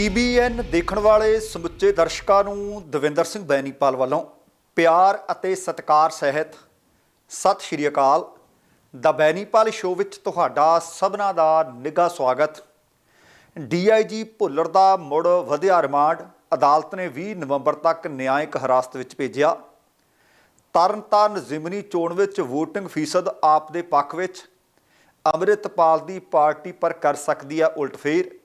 TBN ਦੇਖਣ ਵਾਲੇ ਸਮੁੱਚੇ ਦਰਸ਼ਕਾਂ ਨੂੰ ਦਵਿੰਦਰ ਸਿੰਘ ਬੈਨੀਪਾਲ ਵੱਲੋਂ ਪਿਆਰ ਅਤੇ ਸਤਿਕਾਰ ਸਹਿਤ ਸਤਿ ਸ਼੍ਰੀ ਅਕਾਲ। ਦਾ ਬੈਨੀਪਾਲ ਸ਼ੋਅ ਵਿੱਚ ਤੁਹਾਡਾ ਸਭਨਾ ਦਾ ਨਿੱਘਾ ਸਵਾਗਤ। ਡੀਆਈਜੀ ਭੁੱਲਰ ਦਾ ਮੁੜ ਵਧਿਆ ਰਿਮਾਂਡ ਅਦਾਲਤ ਨੇ 20 ਨਵੰਬਰ ਤੱਕ ਨਿਆਇਕ ਹਿਰਾਸਤ ਵਿੱਚ ਭੇਜਿਆ। ਤਰਨਤਾਰਨ ਜ਼ਿਮਨੀ ਚੋਣ ਵਿੱਚ VOTING ਫੀਸਦ ਆਪ ਦੇ ਪੱਖ ਵਿੱਚ, ਅੰਮ੍ਰਿਤਪਾਲ ਦੀ ਪਾਰਟੀ ਪਰ ਕਰ ਸਕਦੀ ਹੈ ਉਲਟਫੇਰ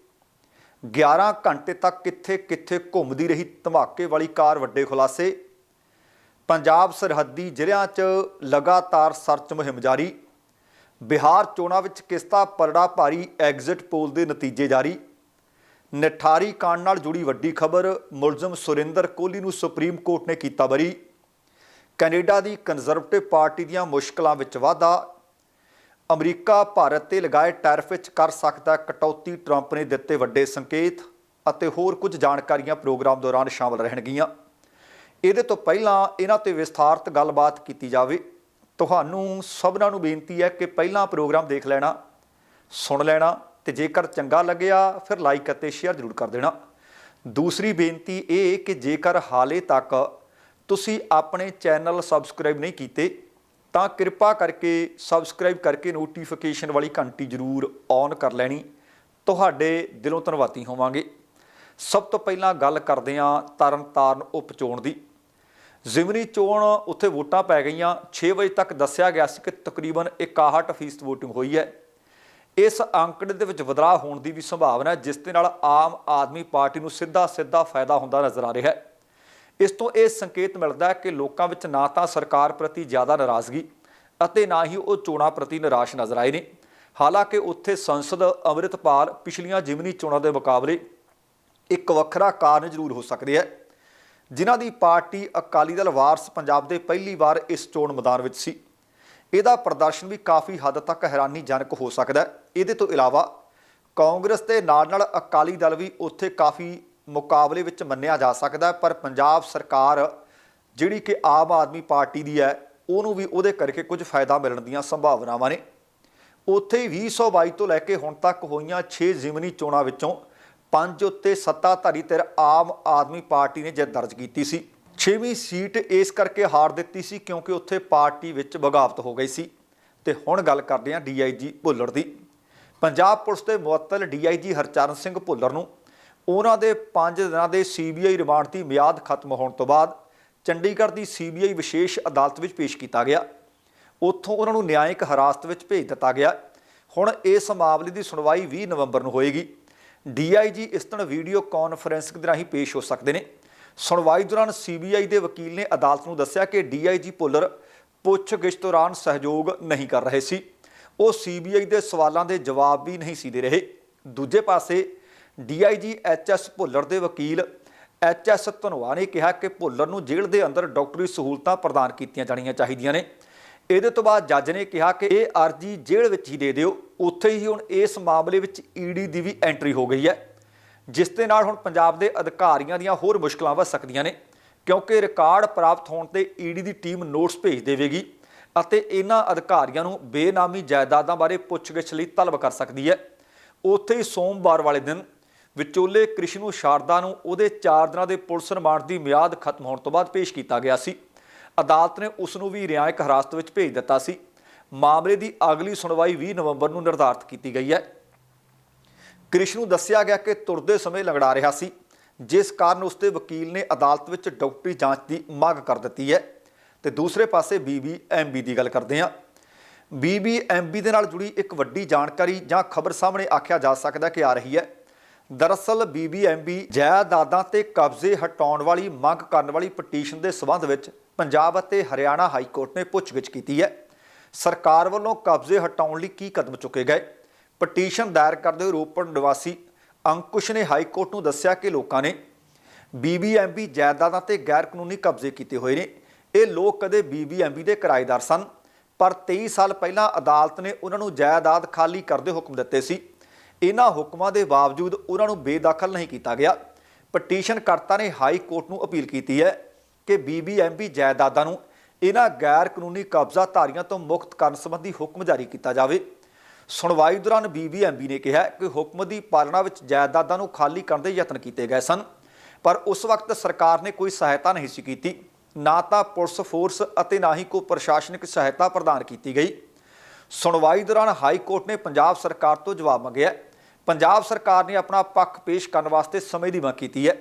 11 ਘੰਟੇ ਤੱਕ ਕਿੱਥੇ ਕਿੱਥੇ ਘੁੰਮਦੀ ਰਹੀ ਧਮਾਕੇ ਵਾਲੀ ਕਾਰ ਵੱਡੇ ਖੁਲਾਸੇ। ਪੰਜਾਬ ਸਰਹੱਦੀ ਜ਼ਿਲ੍ਹਿਆਂ 'ਚ ਲਗਾਤਾਰ ਸਰਚ ਮੁਹਿੰਮ ਜਾਰੀ। ਬਿਹਾਰ ਚੋਣਾਂ ਵਿੱਚ ਕਿਸਤਾ ਪਰੜਾ ਭਾਰੀ ਐਗਜ਼ਿਟ ਪੋਲ ਦੇ ਨਤੀਜੇ ਜਾਰੀ। ਨਿਠਾਰੀ ਕਾਂਡ ਨਾਲ ਜੁੜੀ ਵੱਡੀ ਖਬਰ, ਮੁਲਜ਼ਮ ਸੁਰਿੰਦਰ ਕੋਹਲੀ ਨੂੰ ਸੁਪਰੀਮ ਕੋਰਟ ਨੇ ਕੀਤਾ ਬਰੀ। ਕੈਨੇਡਾ ਦੀ ਕੰਜ਼ਰਵੇਟਿਵ ਪਾਰਟੀ ਦੀਆਂ ਮੁਸ਼ਕਲਾਂ ਵਿੱਚ ਵਾਧਾ ਅਮਰੀਕਾ, ਭਾਰਤ ਤੇ ਲਗਾਏ ਟੈਰਿਫ ਵਿੱਚ ਕਰ ਸਕਦਾ ਕਟੌਤੀ ਟਰੰਪ ਨੇ ਦਿੱਤੇ ਵੱਡੇ ਸੰਕੇਤ ਅਤੇ ਹੋਰ ਕੁਝ ਜਾਣਕਾਰੀਆਂ ਪ੍ਰੋਗਰਾਮ ਦੌਰਾਨ ਸ਼ਾਮਲ ਰਹਿਣਗੀਆਂ। ਇਹਦੇ ਤੋਂ ਪਹਿਲਾਂ ਇਹਨਾਂ ਤੇ ਵਿਸਥਾਰਤ ਗੱਲਬਾਤ ਕੀਤੀ ਜਾਵੇ। ਤੁਹਾਨੂੰ ਸਭਨਾਂ ਨੂੰ ਬੇਨਤੀ ਹੈ ਕਿ ਪਹਿਲਾਂ ਪ੍ਰੋਗਰਾਮ ਦੇਖ ਲੈਣਾ, ਸੁਣ ਲੈਣਾ ਤੇ ਜੇਕਰ ਚੰਗਾ ਲੱਗਿਆ ਫਿਰ ਲਾਈਕ ਅਤੇ ਸ਼ੇਅਰ ਜ਼ਰੂਰ ਕਰ ਦੇਣਾ। ਦੂਸਰੀ ਬੇਨਤੀ ਇਹ ਕਿ ਜੇਕਰ ਹਾਲੇ ਤੱਕ ਤੁਸੀਂ ਆਪਣੇ ਚੈਨਲ ਸਬਸਕ੍ਰਾਈਬ ਨਹੀਂ ਕੀਤੇ ਤਾਂ ਕਿਰਪਾ ਕਰਕੇ ਸਬਸਕ੍ਰਾਈਬ ਕਰਕੇ ਨੋਟੀਫਿਕੇਸ਼ਨ ਵਾਲੀ ਘੰਟੀ ਜ਼ਰੂਰ ਔਨ ਕਰ ਲੈਣੀ। ਤੁਹਾਡੇ ਦਿਲੋਂ ਧੰਨਵਾਦੀ ਹੋਵਾਂਗੇ। ਸਭ ਤੋਂ ਪਹਿਲਾਂ ਗੱਲ ਕਰਦੇ ਹਾਂ ਤਰਨਤਾਰਨ ਉਪ ਚੋਣ ਦੀ। ਜ਼ਿਮਨੀ ਚੋਣ ਉੱਥੇ ਵੋਟਾਂ ਪੈ ਗਈਆਂ। 6 ਵਜੇ ਤੱਕ ਦੱਸਿਆ ਗਿਆ ਸੀ ਕਿ ਤਕਰੀਬਨ 61% ਵੋਟਿੰਗ ਹੋਈ ਹੈ। ਇਸ ਅੰਕੜੇ ਦੇ ਵਿੱਚ ਵਧਾਅ ਹੋਣ ਦੀ ਵੀ ਸੰਭਾਵਨਾ ਹੈ, ਜਿਸ ਦੇ ਨਾਲ ਆਮ ਆਦਮੀ ਪਾਰਟੀ ਨੂੰ ਸਿੱਧਾ ਸਿੱਧਾ ਫਾਇਦਾ ਹੁੰਦਾ ਨਜ਼ਰ ਆ ਰਿਹਾ ਹੈ। ਇਸ ਤੋਂ ਇਹ ਸੰਕੇਤ ਮਿਲਦਾ ਹੈ ਕਿ ਲੋਕਾਂ ਵਿੱਚ ਨਾ ਤਾਂ ਸਰਕਾਰ ਪ੍ਰਤੀ ਜ਼ਿਆਦਾ ਨਾਰਾਜ਼ਗੀ ਅਤੇ ਨਾ ਹੀ ਉਹ ਚੋਣਾਂ ਪ੍ਰਤੀ ਨਿਰਾਸ਼ ਨਜ਼ਰ ਆਏ ਨੇ। ਹਾਲਾਂਕਿ ਉੱਥੇ ਸੰਸਦ ਅੰਮ੍ਰਿਤਪਾਲ ਪਿਛਲੀਆਂ ਜਿਮਨੀ ਚੋਣਾਂ ਦੇ ਮੁਕਾਬਲੇ ਇੱਕ ਵੱਖਰਾ ਕਾਰਨ ਜ਼ਰੂਰ ਹੋ ਸਕਦੇ ਹੈ। ਜਿਨ੍ਹਾਂ ਦੀ ਪਾਰਟੀ ਅਕਾਲੀ ਦਲ ਵਾਰਸ ਪੰਜਾਬ ਦੇ ਪਹਿਲੀ ਵਾਰ ਇਸ ਚੋਣ ਮੈਦਾਨ ਵਿੱਚ ਸੀ। ਇਹਦਾ ਪ੍ਰਦਰਸ਼ਨ ਵੀ ਕਾਫੀ ਹੱਦ ਤੱਕ ਹੈਰਾਨੀਜਨਕ ਹੋ ਸਕਦਾ ਹੈ। ਇਹਦੇ ਤੋਂ ਇਲਾਵਾ ਕਾਂਗਰਸ ਦੇ ਨਾਲ ਨਾਲ ਅਕਾਲੀ ਦਲ ਵੀ ਉੱਥੇ ਕਾਫੀ ਮੁਕਾਬਲੇ ਵਿੱਚ ਮੰਨਿਆ ਜਾ ਸਕਦਾ ਪਰ ਪੰਜਾਬ ਸਰਕਾਰ ਜਿਹੜੀ ਕਿ ਆਮ ਆਦਮੀ ਪਾਰਟੀ ਦੀ ਹੈ, ਉਹਨੂੰ ਵੀ ਉਹਦੇ ਕਰਕੇ ਕੁਝ ਫਾਇਦਾ ਮਿਲਣ ਦੀਆਂ ਸੰਭਾਵਨਾਵਾਂ ਨੇ। ਉੱਥੇ ਹੀ 2022 ਤੋਂ ਲੈ ਕੇ ਹੁਣ ਤੱਕ ਹੋਈਆਂ 6 ਜ਼ਿਮਨੀ ਚੋਣਾਂ ਵਿੱਚੋਂ ਪੰਜ ਉੱਤੇ ਸੱਤਾਧਾਰੀ ਧਿਰ ਆਮ ਆਦਮੀ ਪਾਰਟੀ ਨੇ ਜਿੱਤ ਦਰਜ ਕੀਤੀ ਸੀ। 6ਵੀਂ ਸੀਟ ਇਸ ਕਰਕੇ ਹਾਰ ਦਿੱਤੀ ਸੀ ਕਿਉਂਕਿ ਉੱਥੇ ਪਾਰਟੀ ਵਿੱਚ ਬਗਾਵਤ ਹੋ ਗਈ ਸੀ। ਤੇ ਹੁਣ ਗੱਲ ਕਰਦੇ ਹਾਂ ਡੀਆਈਜੀ ਭੁੱਲਰ ਦੀ। ਪੰਜਾਬ ਪੁਲਿਸ ਦੇ ਮੁਅੱਤਲ ਡੀਆਈਜੀ ਹਰਚਰਨ ਸਿੰਘ ਭੁੱਲਰ ਨੂੰ ਉਹਨਾਂ ਦੇ 5 ਦਿਨਾਂ ਦੇ ਸੀਬੀਆਈ ਰਿਮਾਂਡ ਦੀ ਮਿਆਦ ਖਤਮ ਹੋਣ ਤੋਂ ਬਾਅਦ ਚੰਡੀਗੜ੍ਹ ਦੀ ਸੀਬੀਆਈ ਵਿਸ਼ੇਸ਼ ਅਦਾਲਤ ਵਿੱਚ ਪੇਸ਼ ਕੀਤਾ ਗਿਆ। ਉੱਥੋਂ ਉਹਨਾਂ ਨੂੰ ਨਿਆਇਕ ਹਿਰਾਸਤ ਵਿੱਚ ਭੇਜ ਦਿੱਤਾ ਗਿਆ। ਹੁਣ ਇਸ ਮਾਮਲੇ ਦੀ ਸੁਣਵਾਈ 20 ਨਵੰਬਰ ਨੂੰ ਹੋਏਗੀ। ਡੀਆਈਜੀ ਇਸ ਤਰ੍ਹਾਂ ਵੀਡੀਓ ਕਾਨਫਰੰਸਿੰਗ ਦੇ ਰਾਹੀਂ ਪੇਸ਼ ਹੋ ਸਕਦੇ ਨੇ। ਸੁਣਵਾਈ ਦੌਰਾਨ ਸੀਬੀਆਈ ਦੇ ਵਕੀਲ ਨੇ ਅਦਾਲਤ ਨੂੰ ਦੱਸਿਆ ਕਿ ਡੀਆਈਜੀ ਭੁੱਲਰ ਪੁੱਛਗਿੱਛ ਦੌਰਾਨ ਸਹਿਯੋਗ ਨਹੀਂ ਕਰ ਰਹੇ ਸੀ। ਉਹ ਸੀਬੀਆਈ ਦੇ ਸਵਾਲਾਂ ਦੇ ਜਵਾਬ ਵੀ ਨਹੀਂ ਸੀ ਦੇ ਰਹੇ। ਦੂਜੇ ਪਾਸੇ ਡੀਆਈਜੀ ਐਚਐਸ ਭੁੱਲਰ ਦੇ ਵਕੀਲ ਐਚਐਸ ਧਨਵਾ ਨੇ ਕਿਹਾ ਕਿ ਭੁੱਲਰ ਨੂੰ ਜੇਲ੍ਹ ਦੇ ਅੰਦਰ ਡਾਕਟਰੀ ਸਹੂਲਤਾਂ ਪ੍ਰਦਾਨ ਕੀਤੀਆਂ ਜਾਣੀਆਂ ਚਾਹੀਦੀਆਂ ਨੇ। ਇਹਦੇ ਤੋਂ ਬਾਅਦ ਜੱਜ ਨੇ ਕਿਹਾ ਕਿ ਇਹ ਅਰਜੀ ਜੇਲ੍ਹ ਵਿੱਚ ਹੀ ਦੇ ਦਿਓ। ਉੱਥੇ ਹੀ ਹੁਣ ਇਸ ਮਾਮਲੇ ਵਿੱਚ ਈਡੀ ਦੀ ਵੀ ਐਂਟਰੀ ਹੋ ਗਈ ਹੈ, ਜਿਸ ਦੇ ਨਾਲ ਹੁਣ ਪੰਜਾਬ ਦੇ ਅਧਿਕਾਰੀਆਂ ਦੀਆਂ ਹੋਰ ਮੁਸ਼ਕਲਾਂ ਵੱਧ ਸਕਦੀਆਂ ਨੇ, ਕਿਉਂਕਿ ਰਿਕਾਰਡ ਪ੍ਰਾਪਤ ਹੋਣ ਤੇ ਈਡੀ ਦੀ ਟੀਮ ਨੋਟਸ ਭੇਜ ਦੇਵੇਗੀ ਅਤੇ ਇਹਨਾਂ ਅਧਿਕਾਰੀਆਂ ਨੂੰ ਬੇਨਾਮੀ ਜਾਇਦਾਦਾਂ ਬਾਰੇ ਪੁੱਛਗਿੱਛ ਲਈ ਤਲਬ ਕਰ ਸਕਦੀ ਹੈ। ਉੱਥੇ ਹੀ ਸੋਮਵਾਰ ਵਾਲੇ ਦਿਨ ਵਿਚੋਲੇ ਕ੍ਰਿਸ਼ਨੂ ਸ਼ਾਰਦਾ ਨੂੰ ਉਹਦੇ 4 ਦਿਨਾਂ ਦੇ ਪੁਲਿਸ ਰਿਮਾਂਡ ਦੀ ਮਿਆਦ ਖਤਮ ਹੋਣ ਤੋਂ ਬਾਅਦ ਪੇਸ਼ ਕੀਤਾ ਗਿਆ ਸੀ। ਅਦਾਲਤ ਨੇ ਉਸ ਨੂੰ ਵੀ ਰਿਆਇਕ ਹਿਰਾਸਤ ਵਿੱਚ ਭੇਜ ਦਿੱਤਾ ਸੀ। ਮਾਮਲੇ ਦੀ ਅਗਲੀ ਸੁਣਵਾਈ 20 ਨਵੰਬਰ ਨੂੰ ਨਿਰਧਾਰਤ ਕੀਤੀ ਗਈ ਹੈ। ਕ੍ਰਿਸ਼ਨ ਨੂੰ ਦੱਸਿਆ ਗਿਆ ਕਿ ਤੁਰਦੇ ਸਮੇਂ ਲੰਗੜਾ ਰਿਹਾ ਸੀ, ਜਿਸ ਕਾਰਨ ਉਸਦੇ ਵਕੀਲ ਨੇ ਅਦਾਲਤ ਵਿੱਚ ਡਾਕਟਰੀ ਜਾਂਚ ਦੀ ਮੰਗ ਕਰ ਦਿੱਤੀ ਹੈ। ਤੇ ਦੂਸਰੇ ਪਾਸੇ ਬੀਬੀਐਮਬੀ ਦੀ ਗੱਲ ਕਰਦੇ ਹਾਂ। ਬੀਬੀਐਮਬੀ ਦੇ ਨਾਲ ਜੁੜੀ ਇੱਕ ਵੱਡੀ ਜਾਣਕਾਰੀ ਜਾਂ ਖਬਰ ਸਾਹਮਣੇ ਆਖਿਆ ਜਾ ਸਕਦਾ ਕਿ ਆ ਰਹੀ ਹੈ। ਦਰਅਸਲ ਬੀਬੀਐਮਬੀ ਜਾਇਦਾਦਾਂ ਤੇ ਕਬਜ਼ੇ ਹਟਾਉਣ ਵਾਲੀ ਮੰਗ ਕਰਨ ਵਾਲੀ ਪਟੀਸ਼ਨ ਦੇ ਸਬੰਧ ਵਿੱਚ ਪੰਜਾਬ ਅਤੇ ਹਰਿਆਣਾ ਹਾਈ ਕੋਰਟ ਨੇ ਪੁੱਛਗਿੱਛ ਕੀਤੀ ਹੈ। ਸਰਕਾਰ ਵੱਲੋਂ ਕਬਜ਼ੇ ਹਟਾਉਣ ਲਈ ਕੀ ਕਦਮ ਚੁੱਕੇ ਗਏ? ਪਟੀਸ਼ਨ ਦਾਇਰ ਕਰਦੇ ਹੋਏ ਰੋਪੜ ਨਿਵਾਸੀ ਅੰਕੁਸ਼ ਨੇ ਹਾਈ ਕੋਰਟ ਨੂੰ ਦੱਸਿਆ ਕਿ ਲੋਕਾਂ ਨੇ ਬੀਬੀਐਮਬੀ ਜਾਇਦਾਦਾਂ ਤੇ ਗੈਰ ਕਾਨੂੰਨੀ ਕਬਜ਼ੇ ਕੀਤੇ ਹੋਏ ਨੇ। ਇਹ ਲੋਕ ਕਦੇ ਬੀਬੀਐਮਬੀ ਦੇ ਕਿਰਾਏਦਾਰ ਸਨ, ਪਰ 23 ਸਾਲ ਪਹਿਲਾਂ ਅਦਾਲਤ ਨੇ ਉਹਨਾਂ ਨੂੰ ਜਾਇਦਾਦ ਖਾਲੀ ਕਰਦੇ ਹੁਕਮ ਦਿੱਤੇ ਸੀ। ਇਹਨਾਂ ਹੁਕਮਾਂ ਦੇ ਬਾਵਜੂਦ ਉਹਨਾਂ ਨੂੰ ਬੇਦਖਲ ਨਹੀਂ ਕੀਤਾ ਗਿਆ। ਪਟੀਸ਼ਨ ਕਰਤਾ ਨੇ ਹਾਈ ਕੋਰਟ ਨੂੰ ਅਪੀਲ ਕੀਤੀ ਹੈ ਕਿ ਬੀਬੀਐਮਬੀ ਜਾਇਦਾਦਾਂ ਨੂੰ ਇਹਨਾਂ ਗੈਰ ਕਾਨੂੰਨੀ ਕਬਜ਼ਾ ਧਾਰੀਆਂ ਤੋਂ ਮੁਕਤ ਕਰਨ ਸੰਬੰਧੀ ਹੁਕਮ ਜਾਰੀ ਕੀਤਾ ਜਾਵੇ। ਸੁਣਵਾਈ ਦੌਰਾਨ ਬੀਬੀਐਮਬੀ ਨੇ ਕਿਹਾ ਕਿ ਹੁਕਮ ਦੀ ਪਾਲਣਾ ਵਿੱਚ ਜਾਇਦਾਦਾਂ ਨੂੰ ਖਾਲੀ ਕਰਨ ਦੇ ਯਤਨ ਕੀਤੇ ਗਏ ਸਨ, ਪਰ ਉਸ ਵਕਤ ਸਰਕਾਰ ਨੇ ਕੋਈ ਸਹਾਇਤਾ ਨਹੀਂ ਸੀ ਕੀਤੀ। ਨਾ ਤਾਂ ਪੁਲਿਸ ਫੋਰਸ ਅਤੇ ਨਾ ਹੀ ਕੋਈ ਪ੍ਰਸ਼ਾਸਨਿਕ ਸਹਾਇਤਾ ਪ੍ਰਦਾਨ ਕੀਤੀ ਗਈ। ਸੁਣਵਾਈ ਦੌਰਾਨ ਹਾਈ ਕੋਰਟ ਨੇ ਪੰਜਾਬ ਸਰਕਾਰ ਤੋਂ ਜਵਾਬ ਮੰਗਿਆ ਪੰਜਾਬ ਸਰਕਾਰ ਨੇ ਆਪਣਾ ਪੱਖ ਪੇਸ਼ ਕਰਨ ਵਾਸਤੇ ਸਮੇਂ ਦੀ ਮੰਗ ਕੀਤੀ ਹੈ।